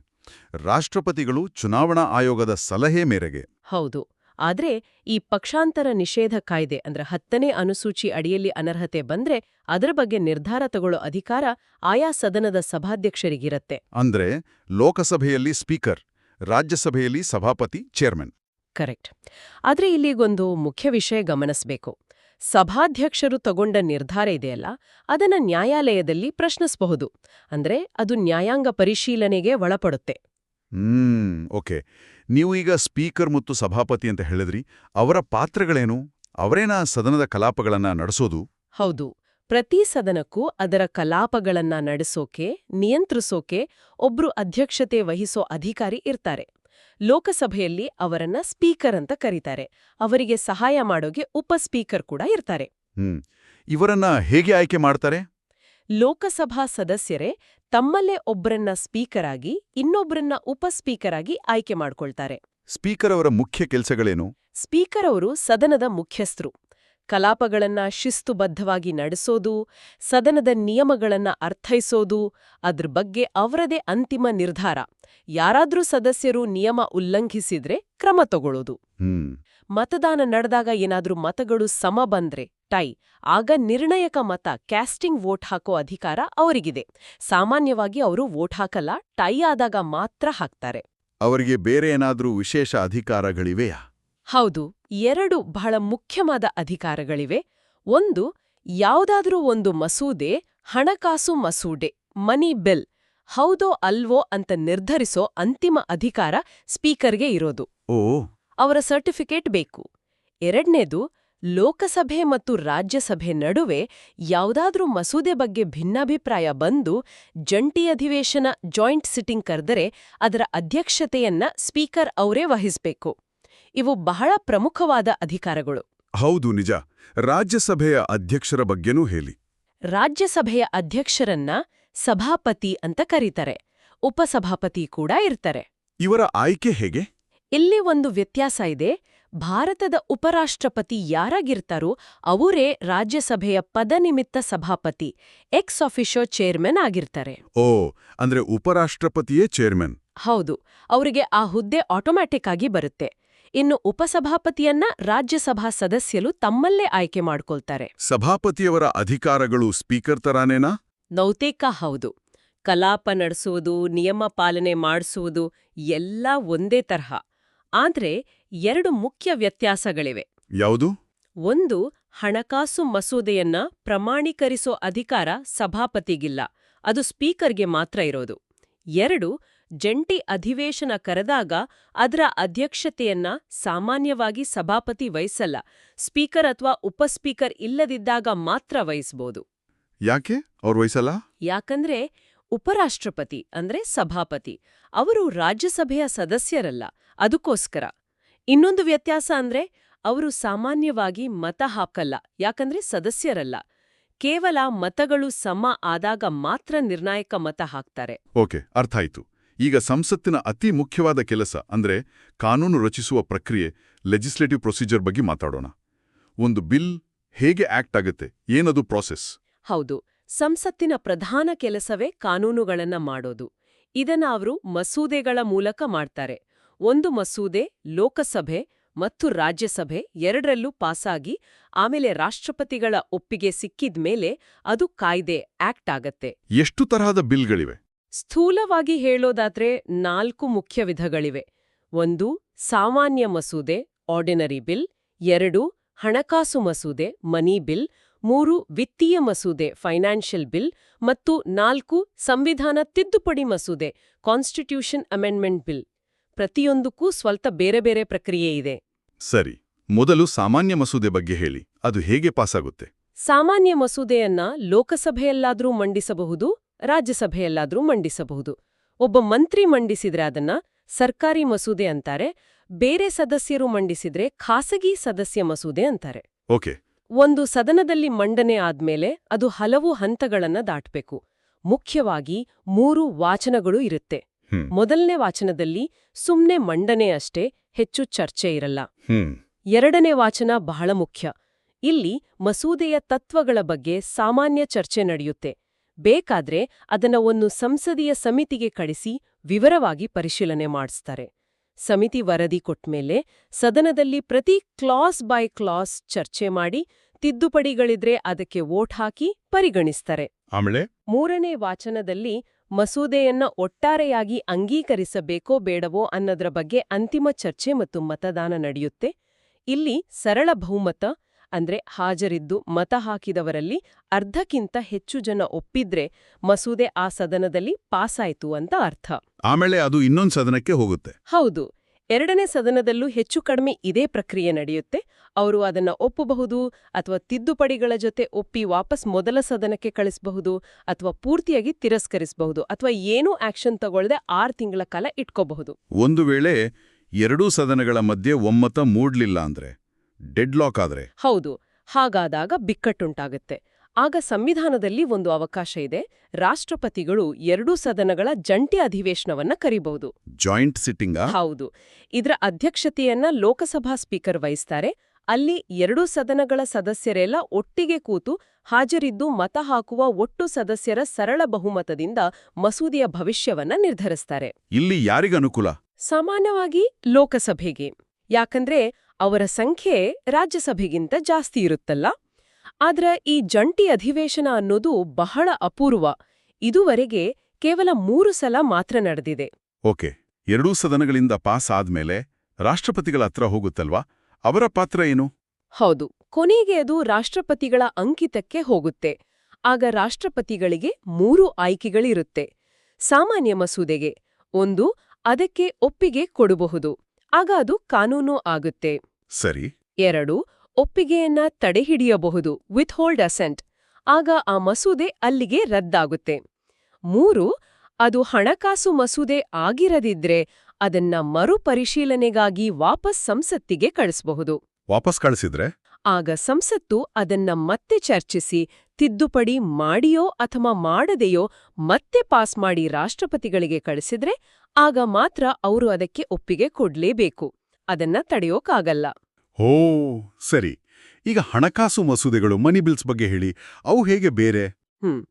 ರಾಷ್ಟ್ರಪತಿಗಳು ಚುನಾವಣಾ ಆಯೋಗದ ಸಲಹೆ ಮೇರೆಗೆ. ಹೌದು. ಆದ್ರೆ ಈ ಪಕ್ಷಾಂತರ ನಿಷೇಧ ಕಾಯ್ದೆ ಅಂದ್ರೆ ಹತ್ತನೇ ಅನುಸೂಚಿ ಅಡಿಯಲ್ಲಿ ಅನರ್ಹತೆ ಬಂದ್ರೆ ಅದರ ಬಗ್ಗೆ ನಿರ್ಧಾರ ತಗೊಳ್ಳೋ ಅಧಿಕಾರ ಆಯಾ ಸದನದ ಸಭಾಧ್ಯಕ್ಷರಿಗಿರತ್ತೆ. ಅಂದ್ರೆ ಲೋಕಸಭೆಯಲ್ಲಿ ಸ್ಪೀಕರ್ ರಾಜ್ಯಸಭೆಯಲ್ಲಿ ಸಭಾಪತಿ ಚೇರ್ಮನ್. ಕರೆಕ್ಟ್. ಆದರೆ ಇಲ್ಲಿಗೊಂದು ಮುಖ್ಯ ವಿಷಯ ಗಮನಿಸಬೇಕು. ಸಭಾಧ್ಯಕ್ಷರು ತಗೊಂಡ ನಿರ್ಧಾರ ಇದೆಯಲ್ಲ ಅದನ್ನ ನ್ಯಾಯಾಲಯದಲ್ಲಿ ಪ್ರಶ್ನಿಸಬಹುದು. ಅಂದ್ರೆ ಅದು ನ್ಯಾಯಾಂಗ ಪರಿಶೀಲನೆಗೆ ಒಳಪಡುತ್ತೆ. Hmm okay. ನೀವು ಈಗ ಸ್ಪೀಕರ್ ಮತ್ತು ಸಭಾಪತಿ ಅಂತ ಹೇಳಿದ್ರಿ. ಅವರ ಪಾತ್ರಗಳೇನು? ಅವರೇನ ಸದನದ ಕಲಾಪಗಳನ್ನ ನಡೆಸೋದು? ಹೌದು. ಪ್ರತಿ ಸದನಕ್ಕೂ ಅದರ ಕಲಾಪಗಳನ್ನ ನಡೆಸೋಕೆ ನಿಯಂತ್ರಿಸೋಕೆ ಒಬ್ರು ಅಧ್ಯಕ್ಷತೆ ವಹಿಸೋ ಅಧಿಕಾರಿ ಇರ್ತಾರೆ. ಲೋಕಸಭೆಯಲ್ಲಿ ಅವರನ್ನ ಸ್ಪೀಕರ್ ಅಂತ ಕರೀತಾರೆ. ಅವರಿಗೆ ಸಹಾಯ ಮಾಡೋಗೆ ಉಪ ಸ್ಪೀಕರ್ ಕೂಡ ಇರ್ತಾರೆ. ಇವರನ್ನ ಹೇಗೆ ಆಯ್ಕೆ ಮಾಡ್ತಾರೆ? ಲೋಕಸಭಾ ಸದಸ್ಯರೇ ತಮ್ಮಲ್ಲೇ ಒಬ್ಬರನ್ನ ಸ್ಪೀಕರ್ ಆಗಿ ಇನ್ನೊಬ್ಬರನ್ನ ಉಪ ಸ್ಪೀಕರ್ ಆಗಿ ಆಯ್ಕೆ ಮಾಡ್ಕೊಳ್ತಾರೆ. ಸ್ಪೀಕರ್ ಅವರ ಮುಖ್ಯ ಕೆಲಸಗಳೇನು? ಸ್ಪೀಕರ್ ಅವರು ಸದನದ ಮುಖ್ಯಸ್ಥರು. ಕಲಾಪಗಳನ್ನ ಶಿಸ್ತುಬದ್ಧವಾಗಿ ನಡೆಸೋದು ಸದನದ ನಿಯಮಗಳನ್ನ ಅರ್ಥೈಸೋದು ಅದ್ರ ಬಗ್ಗೆ ಅವರದೇ ಅಂತಿಮ ನಿರ್ಧಾರ. ಯಾರಾದ್ರೂ ಸದಸ್ಯರು ನಿಯಮ ಉಲ್ಲಂಘಿಸಿದ್ರೆ ಕ್ರಮ ತಗೊಳ್ಳೋದು. ಮತದಾನ ನಡೆದಾಗ ಏನಾದ್ರೂ ಮತಗಳು ಸಮ ಬಂದ್ರೆ ಟೈ. ಆಗ ನಿರ್ಣಾಯಕ ಮತ ಕ್ಯಾಸ್ಟಿಂಗ್ ವೋಟ್ ಹಾಕೋ ಅಧಿಕಾರ ಅವರಿಗಿದೆ. ಸಾಮಾನ್ಯವಾಗಿ ಅವರು ವೋಟ್ ಹಾಕಲ್ಲ ಟೈ ಆದಾಗ ಮಾತ್ರ ಹಾಕ್ತಾರೆ. ಅವರಿಗೆ ಬೇರೆ ಏನಾದರೂ ವಿಶೇಷ ಅಧಿಕಾರಗಳಿವೆಯಾ? ಹೌದು ಎರಡು ಬಹಳ ಮುಖ್ಯವಾದ ಅಧಿಕಾರಗಳಿವೆ. ಒಂದು ಯಾವುದಾದರೂ ಒಂದು ಮಸೂದೆ ಹಣಕಾಸು ಮಸೂದೆ ಮನಿ ಬಿಲ್ ಹೌದೋ ಅಲ್ವೋ ಅಂತ ನಿರ್ಧರಿಸೋ ಅಂತಿಮ ಅಧಿಕಾರ ಸ್ಪೀಕರ್ಗೆ ಇರೋದು. ಓ. ಅವರ ಸರ್ಟಿಫಿಕೇಟ್ ಬೇಕು. ಎರಡನೇದು ಲೋಕಸಭೆ ಮತ್ತು ರಾಜ್ಯಸಭೆ ನಡುವೆ ಯಾವುದಾದ್ರೂ ಮಸೂದೆ ಬಗ್ಗೆ ಭಿನ್ನಾಭಿಪ್ರಾಯ ಬಂದು ಜಂಟಿ ಅಧಿವೇಶನ ಜಾಯಿಂಟ್ ಸಿಟ್ಟಿಂಗ್ ಕರೆದರೆ ಅದರ ಅಧ್ಯಕ್ಷತೆಯನ್ನ ಸ್ಪೀಕರ್ ಅವರೇ ವಹಿಸಬೇಕು. ಇವು ಬಹಳ ಪ್ರಮುಖವಾದ ಅಧಿಕಾರಗಳು. ಹೌದು ನಿಜ. ರಾಜ್ಯಸಭೆಯ ಅಧ್ಯಕ್ಷರ ಬಗ್ಗೆನೂ ಹೇಳಿ. ರಾಜ್ಯಸಭೆಯ ಅಧ್ಯಕ್ಷರನ್ನ ಸಭಾಪತಿ ಅಂತ ಕರೀತಾರೆ. ಉಪಸಭಾಪತಿ ಕೂಡ ಇರ್ತಾರೆ. ಇವರ ಆಯ್ಕೆ ಹೇಗೆ? ಇಲ್ಲಿ ಒಂದು ವ್ಯತ್ಯಾಸ ಇದೆ. ಭಾರತದ ಉಪರಾಷ್ಟ್ರಪತಿ ಯಾರಾಗಿರ್ತಾರೋ ಅವರೇ ರಾಜ್ಯಸಭೆಯ ಪದನಿಮಿತ್ತ ಸಭಾಪತಿ ಎಕ್ಸ್ ಆಫಿಷೋ ಚೇರ್ಮನ್ ಆಗಿರ್ತಾರೆ. ಓ ಅಂದ್ರೆ ಉಪರಾಷ್ಟ್ರಪತಿಯೇ ಚೇರ್ಮನ್ ಹೌದು ಅವರಿಗೆ ಆ ಹುದ್ದೆ ಆಟೋಮ್ಯಾಟಿಕ್ ಆಗಿ ಬರುತ್ತೆ. ಇನ್ನು ಉಪಸಭಾಪತಿಯನ್ನ ರಾಜ್ಯಸಭಾ ಸದಸ್ಯರು ತಮ್ಮಲ್ಲೇ ಆಯ್ಕೆ ಮಾಡ್ಕೊಳ್ತಾರೆ. ಸಭಾಪತಿಯವರ ಅಧಿಕಾರಗಳು ಸ್ಪೀಕರ್ ತರಾನೇನಾ? ನೌತೇಕ ಹೌದು. ಕಲಾಪ ನಡೆಸುವುದು ನಿಯಮ ಪಾಲನೆ ಮಾಡಿಸುವುದು ಎಲ್ಲ ಒಂದೇ ತರಹ. ಆದ್ರೆ ಎರಡು ಮುಖ್ಯ ವ್ಯತ್ಯಾಸಗಳಿವೆ. ಯಾವುದು? ಒಂದು ಹಣಕಾಸು ಮಸೂದೆಯನ್ನ ಪ್ರಮಾಣೀಕರಿಸೋ ಅಧಿಕಾರ ಸಭಾಪತಿಗಿಲ್ಲ ಅದು ಸ್ಪೀಕರ್ಗೆ ಮಾತ್ರ ಇರೋದು. ಎರಡು ಜಂಟಿ ಅಧಿವೇಶನ ಕರೆದಾಗ ಅದರ ಅಧ್ಯಕ್ಷತೆಯನ್ನ ಸಾಮಾನ್ಯವಾಗಿ ಸಭಾಪತಿ ವಹಿಸಲ್ಲ ಸ್ಪೀಕರ್ ಅಥವಾ ಉಪಸ್ಪೀಕರ್ ಇಲ್ಲದಿದ್ದಾಗ ಮಾತ್ರ ವಹಿಸ್ಬೋದು. ಯಾಕೆ? ಅವ್ರು ವಹಿಸಲ್ಲ? ಯಾಕಂದ್ರೆ ಉಪರಾಷ್ಟ್ರಪತಿ ಅಂದ್ರೆ ಸಭಾಪತಿ. ಅವರು ರಾಜ್ಯಸಭೆಯ ಸದಸ್ಯರಲ್ಲ ಅದಕ್ಕೋಸ್ಕರ ಇನ್ನೊಂದು ವ್ಯತ್ಯಾಸ ಅಂದ್ರೆ ಅವರು ಸಾಮಾನ್ಯವಾಗಿ ಮತ ಹಾಕಲ್ಲ ಯಾಕಂದ್ರೆ ಸದಸ್ಯರಲ್ಲ. ಕೇವಲ ಮತಗಳು ಸಮ ಆದಾಗ ಮಾತ್ರ ನಿರ್ಣಾಯಕ ಮತ ಹಾಕ್ತಾರೆ. ಓಕೆ ಅರ್ಥ ಆಯ್ತು. ಈಗ ಸಂಸತ್ತಿನ ಅತಿ ಮುಖ್ಯವಾದ ಕೆಲಸ ಅಂದ್ರೆ ಕಾನೂನು ರಚಿಸುವ ಪ್ರಕ್ರಿಯೆ ಲೆಜಿಸ್ಲೇಟಿವ್ ಪ್ರೊಸೀಜರ್ ಬಗ್ಗೆ ಮಾತಾಡೋಣ. ಒಂದು ಬಿಲ್ ಹೇಗೆ ಆಕ್ಟ್ ಆಗುತ್ತೆ ಏನದು ಪ್ರಾಸೆಸ್ ಹೌದು. ಸಂಸತ್ತಿನ ಪ್ರಧಾನ ಕೆಲಸವೇ ಕಾನೂನುಗಳನ್ನ ಮಾಡೋದು. ಇದನ್ನ ಅವರು ಮಸೂದೆಗಳ ಮೂಲಕ ಮಾಡ್ತಾರೆ. ಒಂದು ಮಸೂದೆ ಲೋಕಸಭೆ ಮತ್ತು ರಾಜ್ಯಸಭೆ ಎರಡರಲ್ಲೂ ಪಾಸಾಗಿ ಆಮೇಲೆ ರಾಷ್ಟ್ರಪತಿಗಳ ಒಪ್ಪಿಗೆ ಸಿಕ್ಕಿದ್ಮೇಲೆ ಅದು ಕಾಯ್ದೆ ಆಕ್ಟ್ ಆಗತ್ತೆ. ಎಷ್ಟು ತರಹದ ಬಿಲ್ಗಳಿವೆ? ಸ್ಥೂಲವಾಗಿ ಹೇಳೋದಾದ್ರೆ ನಾಲ್ಕು ಮುಖ್ಯ ವಿಧಗಳಿವೆ. ಒಂದು ಸಾಮಾನ್ಯ ಮಸೂದೆ ಆರ್ಡಿನರಿ ಬಿಲ್. ಎರಡು ಹಣಕಾಸು ಮಸೂದೆ ಮನಿ ಬಿಲ್. ಮೂರು ವಿತ್ತೀಯ ಮಸೂದೆ ಫೈನಾನ್ಷಿಯಲ್ ಬಿಲ್ ಮತ್ತು ನಾಲ್ಕು ಸಂವಿಧಾನ ತಿದ್ದುಪಡಿ ಮಸೂದೆ ಕಾನ್ಸ್ಟಿಟ್ಯೂಷನ್ ಅಮೆಂಡ್ಮೆಂಟ್ ಬಿಲ್. ಪ್ರತಿಯೊಂದಕ್ಕೂ ಸ್ವಲ್ಪ ಬೇರೆ ಬೇರೆ ಪ್ರಕ್ರಿಯೆ ಇದೆ. ಸರಿ ಮೊದಲು ಸಾಮಾನ್ಯ ಮಸೂದೆ ಬಗ್ಗೆ ಹೇಳಿ ಅದು ಹೇಗೆ ಪಾಸಾಗುತ್ತೆ? ಸಾಮಾನ್ಯ ಮಸೂದೆಯನ್ನ ಲೋಕಸಭೆಯಲ್ಲಾದರೂ ಮಂಡಿಸಬಹುದು ರಾಜ್ಯಸಭೆಯಲ್ಲಾದರೂ ಮಂಡಿಸಬಹುದು. ಒಬ್ಬ ಮಂತ್ರಿ ಮಂಡಿಸಿದ್ರೆ ಅದನ್ನ ಸರ್ಕಾರಿ ಮಸೂದೆ ಅಂತಾರೆ ಬೇರೆ ಸದಸ್ಯರು ಮಂಡಿಸಿದ್ರೆ ಖಾಸಗಿ ಸದಸ್ಯ ಮಸೂದೆ ಅಂತಾರೆ. ಓಕೆ ಒಂದು ಸದನದಲ್ಲಿ ಮಂಡನೆ ಆದ್ಮೇಲೆ ಅದು ಹಲವು ಹಂತಗಳನ್ನ ದಾಟಬೇಕು. ಮುಖ್ಯವಾಗಿ ಮೂರು ವಾಚನಗಳು ಇರುತ್ತೆ. ಮೊದಲನೇ ವಾಚನದಲ್ಲಿ ಸುಮ್ನೆ ಮಂಡನೆ ಅಷ್ಟೇ ಹೆಚ್ಚು ಚರ್ಚೆ ಇರಲ್ಲ. ಎರಡನೇ ವಾಚನ ಬಹಳ ಮುಖ್ಯ. ಇಲ್ಲಿ ಮಸೂದೆಯ ತತ್ವಗಳ ಬಗ್ಗೆ ಸಾಮಾನ್ಯ ಚರ್ಚೆ ನಡೆಯುತ್ತೆ. ಬೇಕಾದ್ರೆ ಅದನ್ನ ಒಂದು ಸಂಸದೀಯ ಸಮಿತಿಗೆ ಕಳಿಸಿ ವಿವರವಾಗಿ ಪರಿಶೀಲನೆ ಮಾಡಿಸ್ತಾರೆ. ಸಮಿತಿ ವರದಿ ಕೊಟ್ಮೇಲೆ ಸದನದಲ್ಲಿ ಪ್ರತಿ ಕ್ಲಾಸ್ ಬೈ ಕ್ಲಾಸ್ ಚರ್ಚೆ ಮಾಡಿ ತಿದ್ದುಪಡಿಗಳಿದ್ರೆ ಅದಕ್ಕೆ ವೋಟ್ ಹಾಕಿ ಪರಿಗಣಿಸ್ತಾರೆ. ಆಮೇಲೆ? ಮೂರನೇ ವಾಚನದಲ್ಲಿ ಮಸೂದೆಯನ್ನ ಒಟ್ಟಾರೆಯಾಗಿ ಅಂಗೀಕರಿಸಬೇಕೋ ಬೇಡವೋ ಅನ್ನದ್ರ ಬಗ್ಗೆ ಅಂತಿಮ ಚರ್ಚೆ ಮತ್ತು ಮತದಾನ ನಡೆಯುತ್ತೆ. ಇಲ್ಲಿ ಸರಳ ಬಹುಮತ ಅಂದ್ರೆ ಹಾಜರಿದ್ದು ಮತ ಹಾಕಿದವರಲ್ಲಿ ಅರ್ಧಕ್ಕಿಂತ ಹೆಚ್ಚು ಜನ ಒಪ್ಪಿದ್ರೆ ಮಸೂದೆ ಆ ಸದನದಲ್ಲಿ ಪಾಸಾಯಿತು ಅಂತ ಅರ್ಥ. ಆಮೇಲೆ ಅದು ಇನ್ನೊಂದು ಸದನಕ್ಕೆ ಹೋಗುತ್ತೆ. ಹೌದು. ಎರಡನೇ ಸದನದಲ್ಲೂ ಹೆಚ್ಚು ಕಡಿಮೆ ಇದೇ ಪ್ರಕ್ರಿಯೆ ನಡೆಯುತ್ತೆ. ಅವರು ಅದನ್ನ ಒಪ್ಪಬಹುದು ಅಥವಾ ತಿದ್ದುಪಡಿಗಳ ಜೊತೆ ಒಪ್ಪಿ ವಾಪಸ್ ಮೊದಲ ಸದನಕ್ಕೆ ಕಳಿಸಬಹುದು ಅಥವಾ ಪೂರ್ತಿಯಾಗಿ ತಿರಸ್ಕರಿಸಬಹುದು ಅಥವಾ ಏನೂ ಆಕ್ಷನ್ ತಗೊಳ್ಳದೆ ಆರು ತಿಂಗಳ ಕಾಲ ಇಟ್ಕೋಬಹುದು. ಒಂದು ವೇಳೆ ಎರಡೂ ಸದನಗಳ ಮಧ್ಯೆ ಒಮ್ಮತ ಮೂಡ್ಲಿಲ್ಲ ಅಂದ್ರೆ ಡೆಡ್ ಆದರೆ ಆದ್ರೆ. ಹೌದು ಹಾಗಾದಾಗ ಬಿಕ್ಕಟ್ಟುಂಟಾಗುತ್ತೆ. ಆಗ ಸಂವಿಧಾನದಲ್ಲಿ ಒಂದು ಅವಕಾಶ ಇದೆ ರಾಷ್ಟ್ರಪತಿಗಳು ಎರಡೂ ಸದನಗಳ ಜಂಟಿ ಅಧಿವೇಶನವನ್ನ ಕರಿಬಹುದು. Joint sitting? ಹೌದು ಇದರ ಅಧ್ಯಕ್ಷತೆಯನ್ನ ಲೋಕಸಭಾ ಸ್ಪೀಕರ್ ವಹಿಸ್ತಾರೆ ಅಲ್ಲಿ ಎರಡೂ ಸದನಗಳ ಸದಸ್ಯರೆಲ್ಲ ಒಟ್ಟಿಗೆ ಕೂತು ಹಾಜರಿದ್ದು ಮತ ಹಾಕುವ ಒಟ್ಟು ಸದಸ್ಯರ ಸರಳ ಬಹುಮತದಿಂದ ಮಸೂದೆಯ ಭವಿಷ್ಯವನ್ನ ನಿರ್ಧರಿಸ್ತಾರೆ. ಇಲ್ಲಿ ಯಾರಿಗನುಕೂಲ? ಸಾಮಾನ್ಯವಾಗಿ ಲೋಕಸಭೆಗೆ. ಯಾಕಂದ್ರೆ ಅವರ ಸಂಖ್ಯೆ ರಾಜ್ಯಸಭೆಗಿಂತ ಜಾಸ್ತಿ ಇರುತ್ತಲ್ಲ? ಆದ್ರ ಈ ಜಂಟಿ ಅಧಿವೇಶನ ಅನ್ನೋದು ಬಹಳ ಅಪೂರ್ವ. ಇದುವರೆಗೆ ಕೇವಲ ಮೂರು ಸಲ ಮಾತ್ರ ನಡೆದಿದೆ. ಓಕೆ. ಎರಡೂ ಸದನಗಳಿಂದ ಪಾಸ್ ಆದ್ಮೇಲೆ ರಾಷ್ಟ್ರಪತಿಗಳ ಹತ್ರ ಹೋಗುತ್ತಲ್ವಾ? ಅವರ ಪಾತ್ರ ಏನು? ಹೌದು. ಕೊನೆಗೆ ಅದು ರಾಷ್ಟ್ರಪತಿಗಳ ಅಂಕಿತಕ್ಕೆ ಹೋಗುತ್ತೆ. ಆಗ ರಾಷ್ಟ್ರಪತಿಗಳಿಗೆ ಮೂರು ಆಯ್ಕೆಗಳಿರುತ್ತೆ. ಸಾಮಾನ್ಯ ಮಸೂದೆಗೆ. ಒಂದು ಅದಕ್ಕೆ ಒಪ್ಪಿಗೆ ಕೊಡಬಹುದು. ಆಗ ಅದು ಕಾನೂನು ಆಗುತ್ತೆ. ಸರಿ. ಎರಡು ಒಪ್ಪಿಗೆಯನ್ನ ತಡೆಹಿಡಿಯಬಹುದು ವಿತ್ ಹೋಲ್ಡ್ ಅಸೆಂಟ್ ಆಗ ಆ ಮಸೂದೆ ಅಲ್ಲಿಗೆ ರದ್ದಾಗುತ್ತೆ. ಮೂರು ಅದು ಹಣಕಾಸು ಮಸೂದೆ ಆಗಿರದಿದ್ರೆ ಅದನ್ನ ಮರುಪರಿಶೀಲನೆಗಾಗಿ ವಾಪಸ್ ಸಂಸತ್ತಿಗೆ ಕಳಿಸಬಹುದು. ವಾಪಸ್ ಕಳಿಸಿದ್ರೆ? ಆಗ ಸಂಸತ್ತು ಅದನ್ನ ಮತ್ತೆ ಚರ್ಚಿಸಿ ತಿದ್ದುಪಡಿ ಮಾಡಿಯೋ ಅಥವಾ ಮಾಡದೆಯೋ ಮತ್ತೆ ಪಾಸ್ ಮಾಡಿ ರಾಷ್ಟ್ರಪತಿಗಳಿಗೆ ಕಳಿಸಿದ್ರೆ ಆಗ ಮಾತ್ರ ಅವರು ಅದಕ್ಕೆ ಒಪ್ಪಿಗೆ ಕೊಡ್ಲೇಬೇಕು. ಅದನ್ನ ತಡೆಯೋಕಾಗಲ್ಲ. ಓ ಸರಿ. ಈಗ ಹಣಕಾಸು ಮಸೂದೆಗಳು ಮನಿ ಬಿಲ್ಸ್ ಬಗ್ಗೆ ಹೇಳಿ. ಅವು ಹೇಗೆ ಬೇರೆ? ಹ್ಮ್.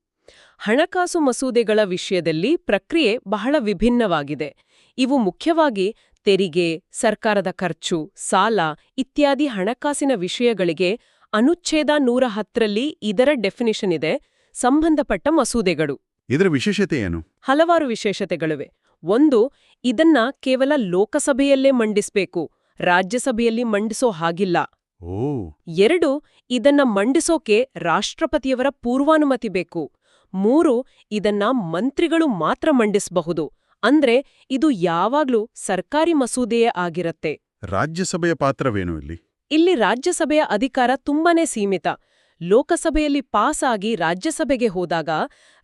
ಹಣಕಾಸು ಮಸೂದೆಗಳ ವಿಷಯದಲ್ಲಿ ಪ್ರಕ್ರಿಯೆ ಬಹಳ ವಿಭಿನ್ನವಾಗಿದೆ. ಇವು ಮುಖ್ಯವಾಗಿ ತೆರಿಗೆ ಸರ್ಕಾರದ ಖರ್ಚು ಸಾಲ ಇತ್ಯಾದಿ ಹಣಕಾಸಿನ ವಿಷಯಗಳಿಗೆ ಅನುಚ್ಛೇದ ನೂರ ಹತ್ತರಲ್ಲಿ ಇದರ ಡೆಫಿನಿಷನ್ ಇದೆ. ಸಂಬಂಧಪಟ್ಟ ಮಸೂದೆಗಳು. ಇದರ ವಿಶೇಷತೆ ಏನು? ಹಲವಾರು ವಿಶೇಷತೆಗಳಿವೆ. ಒಂದು ಇದನ್ನ ಕೇವಲ ಲೋಕಸಭೆಯಲ್ಲೇ ಮಂಡಿಸ್ಬೇಕು ರಾಜ್ಯಸಭೆಯಲ್ಲಿ ಮಂಡಿಸೋ ಹಾಗಿಲ್ಲ. ಓ. ಎರಡು ಇದನ್ನ ಮಂಡಿಸೋಕೆ ರಾಷ್ಟ್ರಪತಿಯವರ ಪೂರ್ವಾನುಮತಿ ಬೇಕು. ಮೂರು ಇದನ್ನ ಮಂತ್ರಿಗಳು ಮಾತ್ರ ಮಂಡಿಸಬಹುದು. ಅಂದ್ರೆ ಇದು ಯಾವಾಗ್ಲೂ ಸರ್ಕಾರಿ ಮಸೂದೆಯೇ ಆಗಿರತ್ತೆ. ರಾಜ್ಯಸಭೆಯ ಪಾತ್ರವೇನು ಇಲ್ಲಿ? ಇಲ್ಲಿ ರಾಜ್ಯಸಭೆಯ ಅಧಿಕಾರ ತುಂಬಾನೇ ಸೀಮಿತ. ಲೋಕಸಭೆಯಲ್ಲಿ ಪಾಸ್ ಆಗಿ ರಾಜ್ಯಸಭೆಗೆ ಹೋದಾಗ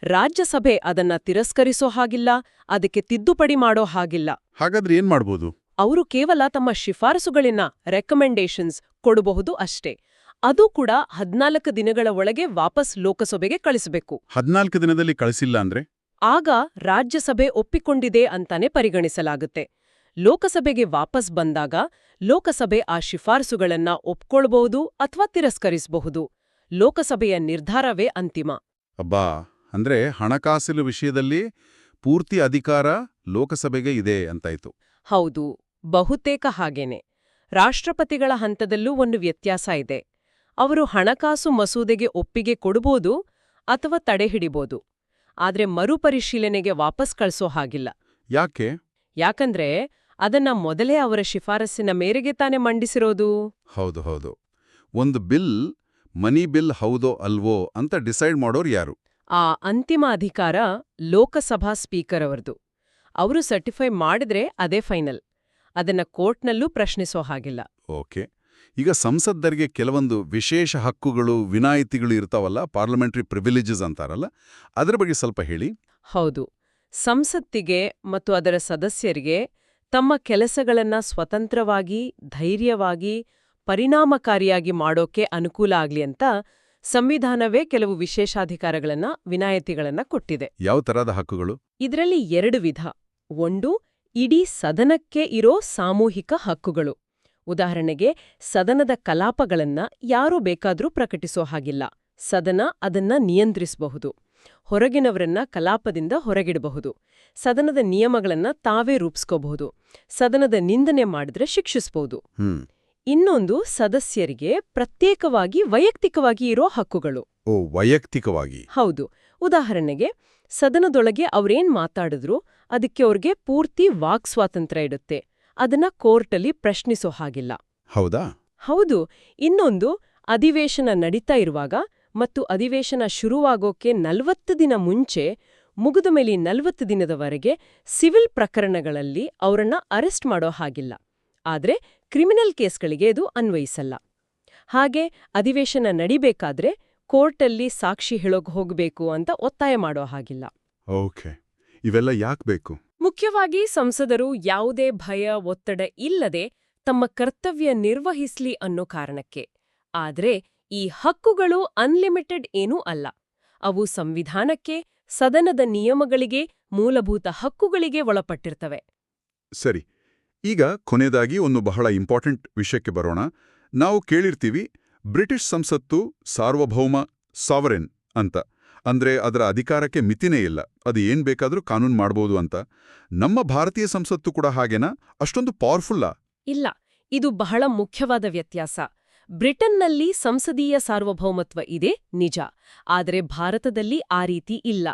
ರಾಜ್ಯಸಭೆ ಅದನ್ನ ತಿರಸ್ಕರಿಸೋ ಹಾಗಿಲ್ಲ ಅದಕ್ಕೆ ತಿದ್ದುಪಡಿ ಮಾಡೋ ಹಾಗಿಲ್ಲ. ಹಾಗಾದ್ರೆ ಏನ್ ಮಾಡ್ಬೋದು? ಅವರು ಕೇವಲ ತಮ್ಮ ಶಿಫಾರಸುಗಳನ್ನ ರೆಕಮೆಂಡೇಷನ್ಸ್ ಕೊಡಬಹುದು ಅಷ್ಟೇ. ಅದು ಕೂಡ ಹದ್ನಾಲ್ಕು ದಿನಗಳ ಒಳಗೆ ವಾಪಸ್ ಲೋಕಸಭೆಗೆ ಕಳಿಸಬೇಕು. ಹದ್ನಾಲ್ಕು ದಿನದಲ್ಲಿ ಕಳಿಸಿಲ್ಲ ಅಂದ್ರೆ? ಆಗ ರಾಜ್ಯಸಭೆ ಒಪ್ಪಿಕೊಂಡಿದೆ ಅಂತಾನೆ ಪರಿಗಣಿಸಲಾಗುತ್ತೆ. ಲೋಕಸಭೆಗೆ ವಾಪಸ್ ಬಂದಾಗ ಲೋಕಸಭೆ ಆ ಶಿಫಾರಸುಗಳನ್ನ ಒಪ್ಕೊಳ್ಬಹುದು ಅಥವಾ ತಿರಸ್ಕರಿಸಬಹುದು. ಲೋಕಸಭೆಯ ನಿರ್ಧಾರವೇ ಅಂತಿಮ. ಅಬ್ಬಾ ಅಂದ್ರೆ ಹಣಕಾಸಿನ ವಿಷಯದಲ್ಲಿ ಪೂರ್ತಿ ಅಧಿಕಾರ ಲೋಕಸಭೆಗೆ ಇದೆ ಅಂತಾಯ್ತು. ಹೌದು ಬಹುತೇಕ ಹಾಗೇನೆ. ರಾಷ್ಟ್ರಪತಿಗಳ ಹಂತದಲ್ಲೂ ಒಂದು ವ್ಯತ್ಯಾಸ ಇದೆ. ಅವರು ಹಣಕಾಸು ಮಸೂದೆಗೆ ಒಪ್ಪಿಗೆ ಕೊಡಬಹುದು ಅಥವಾ ತಡೆಹಿಡಿಬೋದು ಆದ್ರೆ ಮರುಪರಿಶೀಲನೆಗೆ ವಾಪಸ್ ಕಳಿಸೋ ಹಾಗಿಲ್ಲ. ಯಾಕೆ? ಯಾಕಂದ್ರೆ ಅದನ್ನ ಮೊದಲೇ ಅವರ ಶಿಫಾರಸ್ಸಿನ ಮೇರೆಗೆ ತಾನೇ ಮಂಡಿಸಿರೋದು. ಹೌದು ಹೌದು. ಒಂದು ಬಿಲ್ ಮನಿ ಬಿಲ್ ಹೌದೋ ಅಲ್ವೋ ಅಂತ ಡಿಸೈಡ್ ಮಾಡೋರು ಯಾರು? ಆ ಅಂತಿಮ ಅಧಿಕಾರ ಲೋಕಸಭಾ ಸ್ಪೀಕರ್ ಅವರದು ಅವರು ಸರ್ಟಿಫೈ ಮಾಡಿದ್ರೆ ಅದೇ ಫೈನಲ್. ಅದನ್ನ ಕೋರ್ಟ್ನಲ್ಲೂ ಪ್ರಶ್ನಿಸೋ ಹಾಗಿಲ್ಲ. ಓಕೆ. ಈಗ ಸಂಸದ್ದರಿಗೆ ಕೆಲವೊಂದು ವಿಶೇಷ ಹಕ್ಕುಗಳು ವಿನಾಯಿತಿಗಳು ಇರ್ತಾವಲ್ಲ ಪಾರ್ಲಿಮೆಂಟರಿ ಪ್ರಿವಿಲೇಜಸ್ ಅಂತಾರಲ್ಲ ಅದರ ಬಗ್ಗೆ ಸ್ವಲ್ಪ ಹೇಳಿ. ಹೌದು. ಸಂಸತ್ತಿಗೆ ಮತ್ತು ಅದರ ಸದಸ್ಯರಿಗೆ ತಮ್ಮ ಕೆಲಸಗಳನ್ನ ಸ್ವತಂತ್ರವಾಗಿ ಧೈರ್ಯವಾಗಿ ಪರಿಣಾಮಕಾರಿಯಾಗಿ ಮಾಡೋಕೆ ಅನುಕೂಲ ಆಗ್ಲಿ ಅಂತ ಸಂವಿಧಾನವೇ ಕೆಲವು ವಿಶೇಷಾಧಿಕಾರಗಳನ್ನ ವಿನಾಯಿತಿಗಳನ್ನ ಕೊಟ್ಟಿದೆ. ಯಾವ ತರಹದ ಹಕ್ಕುಗಳು? ಇದರಲ್ಲಿ ಎರಡು ವಿಧ. ಒಂದು ಇಡೀ ಸದನಕ್ಕೆ ಇರೋ ಸಾಮೂಹಿಕ ಹಕ್ಕುಗಳು. ಉದಾಹರಣೆಗೆ ಸದನದ ಕಲಾಪಗಳನ್ನ ಯಾರೂ ಬೇಕಾದರೂ ಪ್ರಕಟಿಸೋ ಹಾಗಿಲ್ಲ. ಸದನ ಅದನ್ನ ನಿಯಂತ್ರಿಸಬಹುದು. ಹೊರಗಿನವರನ್ನ ಕಲಾಪದಿಂದ ಹೊರಗಿಡಬಹುದು. ಸದನದ ನಿಯಮಗಳನ್ನ ತಾವೇ ರೂಪಿಸ್ಕೋಬಹುದು. ಸದನದ ನಿಂದನೆ ಮಾಡಿದ್ರೆ ಶಿಕ್ಷಿಸಬಹುದು. ಇನ್ನೊಂದು ಸದಸ್ಯರಿಗೆ ಪ್ರತ್ಯೇಕವಾಗಿ ವೈಯಕ್ತಿಕವಾಗಿ ಇರೋ ಹಕ್ಕುಗಳು. ಓ ವೈಯಕ್ತಿಕವಾಗಿ. ಹೌದು. ಉದಾಹರಣೆಗೆ ಸದನದೊಳಗೆ ಅವ್ರೇನ್ ಮಾತಾಡಿದ್ರು ಅದಕ್ಕೆ ಅವ್ರಿಗೆ ಪೂರ್ತಿ ವಾಕ್ ಸ್ವಾತಂತ್ರ್ಯ ಇಡುತ್ತೆ. ಅದನ್ನ ಕೋರ್ಟಲ್ಲಿ ಪ್ರಶ್ನಿಸೋ ಹಾಗಿಲ್ಲ. ಹೌದಾ? ಹೌದು. ಇನ್ನೊಂದು ಅಧಿವೇಶನ ನಡೀತಾ ಇರುವಾಗ ಮತ್ತು ಅಧಿವೇಶನ ಶುರುವಾಗೋಕೆ ನಲವತ್ತು ದಿನ ಮುಂಚೆ ಮುಗಿದ ಮೇಲೆ ನಲವತ್ತು ದಿನದವರೆಗೆ ಸಿವಿಲ್ ಪ್ರಕರಣಗಳಲ್ಲಿ ಅವರನ್ನ ಅರೆಸ್ಟ್ ಮಾಡೋ ಹಾಗಿಲ್ಲ. ಆದ್ರೆ ಕ್ರಿಮಿನಲ್ ಕೇಸ್ಗಳಿಗೆ ಇದು ಅನ್ವಯಿಸಲ್ಲ. ಹಾಗೆ ಅಧಿವೇಶನ ನಡಿಬೇಕಾದ್ರೆ ಕೋರ್ಟಲ್ಲಿ ಸಾಕ್ಷಿ ಹೇಳೋಕ್ ಹೋಗಬೇಕು ಅಂತ ಒತ್ತಾಯ ಮಾಡೋ ಹಾಗಿಲ್ಲ. ಓಕೆ. ಇವೆಲ್ಲ ಯಾಕೆ ಬೇಕು? ಮುಖ್ಯವಾಗಿ ಸಂಸದರು ಯಾವುದೇ ಭಯ ಒತ್ತಡ ಇಲ್ಲದೆ ತಮ್ಮ ಕರ್ತವ್ಯ ನಿರ್ವಹಿಸ್ಲಿ ಅನ್ನೋ ಕಾರಣಕ್ಕೆ. ಆದ್ರೆ ಈ ಹಕ್ಕುಗಳು ಅನ್ಲಿಮಿಟೆಡ್ ಏನೂ ಅಲ್ಲ. ಅವು ಸಂವಿಧಾನಕ್ಕೆ ಸದನದ ನಿಯಮಗಳಿಗೆ ಮೂಲಭೂತ ಹಕ್ಕುಗಳಿಗೆ ಒಳಪಟ್ಟಿರ್ತವೆ. ಸರಿ. ಈಗ ಕೊನೆಯದಾಗಿ ಒಂದು ಬಹಳ ಇಂಪಾರ್ಟೆಂಟ್ ವಿಷಯಕ್ಕೆ ಬರೋಣ. ನಾವು ಕೇಳಿರ್ತೀವಿ ಬ್ರಿಟಿಷ್ ಸಂಸತ್ತು ಸಾರ್ವಭೌಮ ಸಾವರೆನ್ ಅಂತ. ಅಂದ್ರೆ ಅದರ ಅಧಿಕಾರಕ್ಕೆ ಮಿತಿನೇ ಇಲ್ಲ. ಅದು ಏನ್ ಬೇಕಾದರೂ ಕಾನೂನು ಮಾಡ್ಬೋದು ಅಂತ. ನಮ್ಮ ಭಾರತೀಯ ಸಂಸತ್ತು ಕೂಡ ಹಾಗೇನಾ? ಅಷ್ಟೊಂದು ಪವರ್ಫುಲ್ಲಾ ಇಲ್ಲ ಇದು ಬಹಳ ಮುಖ್ಯವಾದ ವ್ಯತ್ಯಾಸ. ಬ್ರಿಟನ್ನಲ್ಲಿ ಸಂಸದೀಯ ಸಾರ್ವಭೌಮತ್ವ ಇದೆ ನಿಜ. ಆದರೆ ಭಾರತದಲ್ಲಿ ಆ ರೀತಿ ಇಲ್ಲ.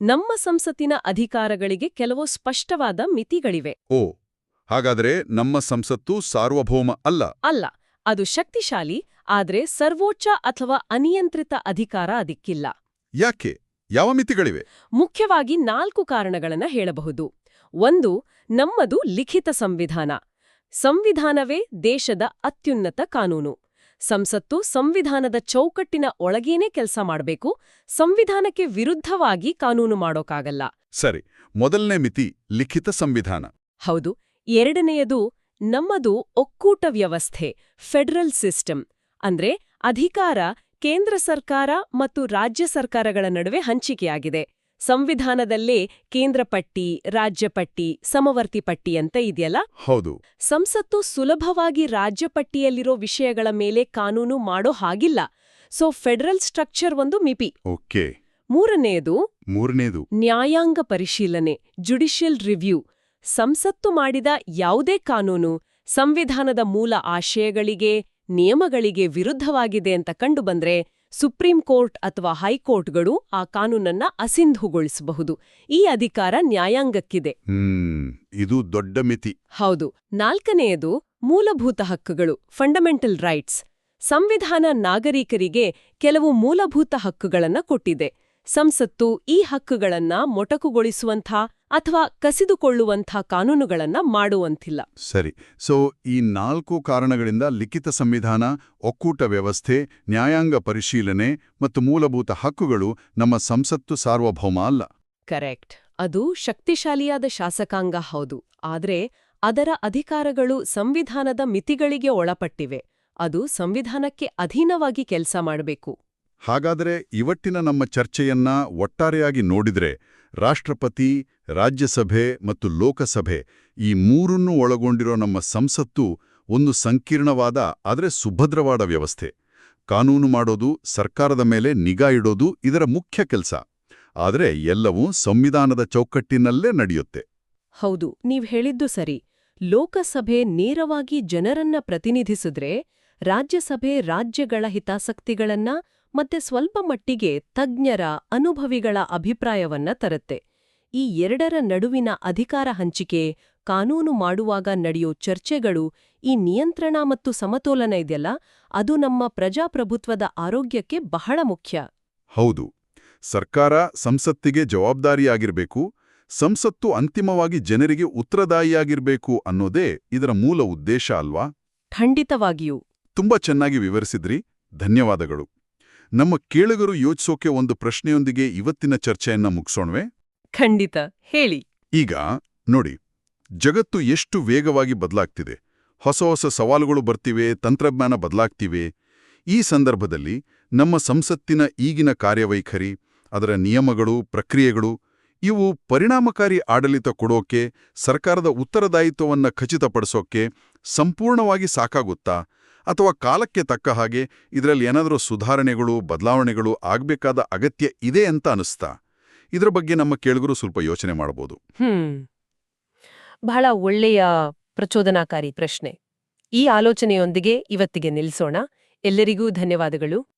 ನಮ್ಮ ಸಂಸತ್ತಿನ ಅಧಿಕಾರಗಳಿಗೆ ಕೆಲವು ಸ್ಪಷ್ಟವಾದ ಮಿತಿಗಳಿವೆ. ಓ ಹಾಗಾದ್ರೆ ನಮ್ಮ ಸಂಸತ್ತು ಸಾರ್ವಭೌಮ ಅಲ್ಲ? ಅಲ್ಲ ಅದು ಶಕ್ತಿಶಾಲಿ ಆದ್ರೆ ಸರ್ವೋಚ್ಚ ಅಥವಾ ಅನಿಯಂತ್ರಿತ ಅಧಿಕಾರ ಅದಕ್ಕಿಲ್ಲ. ಯಾಕೆ? ಯಾವ ಮಿತಿಗಳಿವೆ? ಮುಖ್ಯವಾಗಿ ನಾಲ್ಕು ಕಾರಣಗಳನ್ನ ಹೇಳಬಹುದು. ಒಂದು ನಮ್ಮದು ಲಿಖಿತ ಸಂವಿಧಾನ. ಸಂವಿಧಾನವೇ ದೇಶದ ಅತ್ಯುನ್ನತ ಕಾನೂನು. ಸಂಸತ್ತು ಸಂವಿಧಾನದ ಚೌಕಟ್ಟಿನ ಒಳಗೇನೇ ಕೆಲಸ ಮಾಡಬೇಕು ಸಂವಿಧಾನಕ್ಕೆ ವಿರುದ್ಧವಾಗಿ ಕಾನೂನು ಮಾಡೋಕಾಗಲ್ಲ ಸರಿ ಮೊದಲನೇ ಮಿತಿ ಲಿಖಿತ ಸಂವಿಧಾನ. ಹೌದು. ಎರಡನೆಯದು ನಮ್ಮದು ಒಕ್ಕೂಟ ವ್ಯವಸ್ಥೆ ಫೆಡರಲ್ ಸಿಸ್ಟಮ್. ಅಂದ್ರೆ ಅಧಿಕಾರ ಕೇಂದ್ರ ಸರ್ಕಾರ ಮತ್ತು ರಾಜ್ಯ ಸರ್ಕಾರಗಳ ನಡುವೆ ಹಂಚಿಕೆಯಾಗಿದೆ. ಸಂವಿಧಾನದಲ್ಲೇ ಕೇಂದ್ರ ಪಟ್ಟಿ ರಾಜ್ಯ ಪಟ್ಟಿ ಸಮವರ್ತಿ ಪಟ್ಟಿ ಅಂತ ಇದೆಯಲ್ಲ? ಹೌದು. ಸಂಸತ್ತು ಸುಲಭವಾಗಿ ರಾಜ್ಯ ಪಟ್ಟಿಯಲ್ಲಿರೋ ವಿಷಯಗಳ ಮೇಲೆ ಕಾನೂನು ಮಾಡೋ ಹಾಗಿಲ್ಲ. ಸೊ ಫೆಡರಲ್ ಸ್ಟ್ರಕ್ಚರ್ ಒಂದು ಮಿಪಿ ಓಕೆ. ಮೂರನೆಯದು ಮೂರನೇದು ನ್ಯಾಯಾಂಗ ಪರಿಶೀಲನೆ ಜುಡಿಷಿಯಲ್ ರಿವ್ಯೂ. ಸಂಸತ್ತು ಮಾಡಿದ ಯಾವುದೇ ಕಾನೂನು ಸಂವಿಧಾನದ ಮೂಲ ಆಶಯಗಳಿಗೆ ನಿಯಮಗಳಿಗೆ ವಿರುದ್ಧವಾಗಿದೆ ಅಂತ ಕಂಡುಬಂದ್ರೆ ಸುಪ್ರೀಂ ಕೋರ್ಟ್ ಅಥವಾ ಹೈಕೋರ್ಟ್ಗಳು ಆ ಕಾನೂನನ್ನ ಅಸಿಂಧುಗೊಳಿಸಬಹುದು. ಈ ಅಧಿಕಾರ ನ್ಯಾಯಾಂಗಕ್ಕಿದೆ. ಇದು ದೊಡ್ಡ ಮಿತಿ. ಹೌದು. ನಾಲ್ಕನೆಯದು ಮೂಲಭೂತ ಹಕ್ಕುಗಳು ಫಂಡಮೆಂಟಲ್ ರೈಟ್ಸ್ ಸಂವಿಧಾನ ನಾಗರಿಕರಿಗೆ ಕೆಲವು ಮೂಲಭೂತ ಹಕ್ಕುಗಳನ್ನ ಕೊಟ್ಟಿದೆ. ಸಂಸತ್ತು ಈ ಹಕ್ಕುಗಳನ್ನ ಮೊಟಕುಗೊಳಿಸುವಂಥ ಅಥವಾ ಕಸಿದುಕೊಳ್ಳುವಂಥ ಕಾನೂನುಗಳನ್ನ ಮಾಡುವಂತಿಲ್ಲ. ಸರಿ. ಸೊ ಈ ನಾಲ್ಕು ಕಾರಣಗಳಿಂದ ಲಿಖಿತ ಸಂವಿಧಾನ ಒಕ್ಕೂಟ ವ್ಯವಸ್ಥೆ ನ್ಯಾಯಾಂಗ ಪರಿಶೀಲನೆ ಮತ್ತು ಮೂಲಭೂತ ಹಕ್ಕುಗಳು ನಮ್ಮ ಸಂಸತ್ತು ಸಾರ್ವಭೌಮ ಅಲ್ಲ. ಕರೆಕ್ಟ್. ಅದು ಶಕ್ತಿಶಾಲಿಯಾದ ಶಾಸಕಾಂಗ ಹೌದು. ಆದರೆ ಅದರ ಅಧಿಕಾರಗಳು ಸಂವಿಧಾನದ ಮಿತಿಗಳಿಗೆ ಒಳಪಟ್ಟಿವೆ. ಅದು ಸಂವಿಧಾನಕ್ಕೆ ಅಧೀನವಾಗಿ ಕೆಲಸ ಮಾಡಬೇಕು. ಹಾಗಾದರೆ ಇವತ್ತಿನ ನಮ್ಮ ಚರ್ಚೆಯನ್ನ ಒಟ್ಟಾರೆಯಾಗಿ ನೋಡಿದ್ರೆ ರಾಷ್ಟ್ರಪತಿ, ರಾಜ್ಯಸಭೆ ಮತ್ತು ಲೋಕಸಭೆ ಈ ಮೂರನ್ನೂ ಒಳಗೊಂಡಿರೋ ನಮ್ಮ ಸಂಸತ್ತು ಒಂದು ಸಂಕೀರ್ಣವಾದ, ಆದರೆ ಸುಭದ್ರವಾದ ವ್ಯವಸ್ಥೆ. ಕಾನೂನು ಮಾಡೋದು, ಸರ್ಕಾರದ ಮೇಲೆ ನಿಗಾ ಇಡೋದು ಇದರ ಮುಖ್ಯ ಕೆಲಸ. ಆದರೆ ಎಲ್ಲವೂ ಸಂವಿಧಾನದ ಚೌಕಟ್ಟಿನಲ್ಲೇ ನಡೆಯುತ್ತೆ. ಹೌದು, ನೀವ್ ಹೇಳಿದ್ದು ಸರಿ. ಲೋಕಸಭೆ ನೇರವಾಗಿ ಜನರನ್ನ ಪ್ರತಿನಿಧಿಸಿದ್ರೆ ರಾಜ್ಯಸಭೆ ರಾಜ್ಯಗಳ ಹಿತಾಸಕ್ತಿಗಳನ್ನ ಮತ್ತೆ ಸ್ವಲ್ಪ ಮಟ್ಟಿಗೆ ತಜ್ಞರ ಅನುಭವಿಗಳ ಅಭಿಪ್ರಾಯವನ್ನ ತರುತ್ತೆ. ಈ ಎರಡರ ನಡುವಿನ ಅಧಿಕಾರ ಹಂಚಿಕೆ ಕಾನೂನು ಮಾಡುವಾಗ ನಡೆಯೋ ಚರ್ಚೆಗಳು ಈ ನಿಯಂತ್ರಣ ಮತ್ತು ಸಮತೋಲನ ಇದೆಯಲ್ಲ ಅದು ನಮ್ಮ ಪ್ರಜಾಪ್ರಭುತ್ವದ ಆರೋಗ್ಯಕ್ಕೆ ಬಹಳ ಮುಖ್ಯ. ಹೌದು. ಸರ್ಕಾರ ಸಂಸತ್ತಿಗೆ ಜವಾಬ್ದಾರಿಯಾಗಿರಬೇಕು ಸಂಸತ್ತು ಅಂತಿಮವಾಗಿ ಜನರಿಗೆ ಉತ್ತರದಾಯಿಯಾಗಿರಬೇಕು ಅನ್ನೋದೇ ಇದರ ಮೂಲ ಉದ್ದೇಶ ಅಲ್ವಾ? ಖಂಡಿತವಾಗಿಯೂ. ತುಂಬಾ ಚೆನ್ನಾಗಿ ವಿವರಿಸಿದ್ರಿ. ಧನ್ಯವಾದಗಳು. ನಮ್ಮ ಕೇಳುಗರು ಯೋಚಿಸೋಕೆ ಒಂದು ಪ್ರಶ್ನೆಯೊಂದಿಗೆ ಇವತ್ತಿನ ಚರ್ಚೆಯನ್ನ ಮುಗಿಸೋಣವೆ? ಖಂಡಿತ. ಹೇಳಿ. ಈಗ ನೋಡಿ ಜಗತ್ತು ಎಷ್ಟು ವೇಗವಾಗಿ ಬದಲಾಗ್ತಿದೆ. ಹೊಸ ಹೊಸ ಸವಾಲುಗಳು ಬರ್ತಿವೆ ತಂತ್ರಜ್ಞಾನ ಬದಲಾಗ್ತಿವೆ. ಈ ಸಂದರ್ಭದಲ್ಲಿ ನಮ್ಮ ಸಂಸತ್ತಿನ ಈಗಿನ ಕಾರ್ಯವೈಖರಿ ಅದರ ನಿಯಮಗಳು ಪ್ರಕ್ರಿಯೆಗಳು ಇವು ಪರಿಣಾಮಕಾರಿ ಆಡಳಿತ ಕೊಡೋಕೆ ಸರ್ಕಾರದ ಉತ್ತರದಾಯಿತ್ವವನ್ನು ಖಚಿತಪಡಿಸೋಕೆ ಸಂಪೂರ್ಣವಾಗಿ ಸಾಕಾಗುತ್ತಾ ಅಥವಾ ಕಾಲಕ್ಕೆ ತಕ್ಕ ಹಾಗೆ ಇದರಲ್ಲಿ ಏನಾದರೂ ಸುಧಾರಣೆಗಳು, ಬದಲಾವಣೆಗಳು ಆಗಬೇಕಾದ ಅಗತ್ಯ ಇದೆ ಅಂತ ಅನಿಸ್ತಾ? ಇದರ ಬಗ್ಗೆ ನಮ್ಮ ಕೇಳುಗರು ಸ್ವಲ್ಪ ಯೋಚನೆ ಮಾಡಬಹುದು ಬಹಳ ಒಳ್ಳೆಯ ಪ್ರಚೋದನಾಕಾರಿ ಪ್ರಶ್ನೆ. ಈ ಆಲೋಚನೆಯೊಂದಿಗೆ ಇವತ್ತಿಗೆ ನಿಲ್ಲಿಸೋಣ ಎಲ್ಲರಿಗೂ ಧನ್ಯವಾದಗಳು.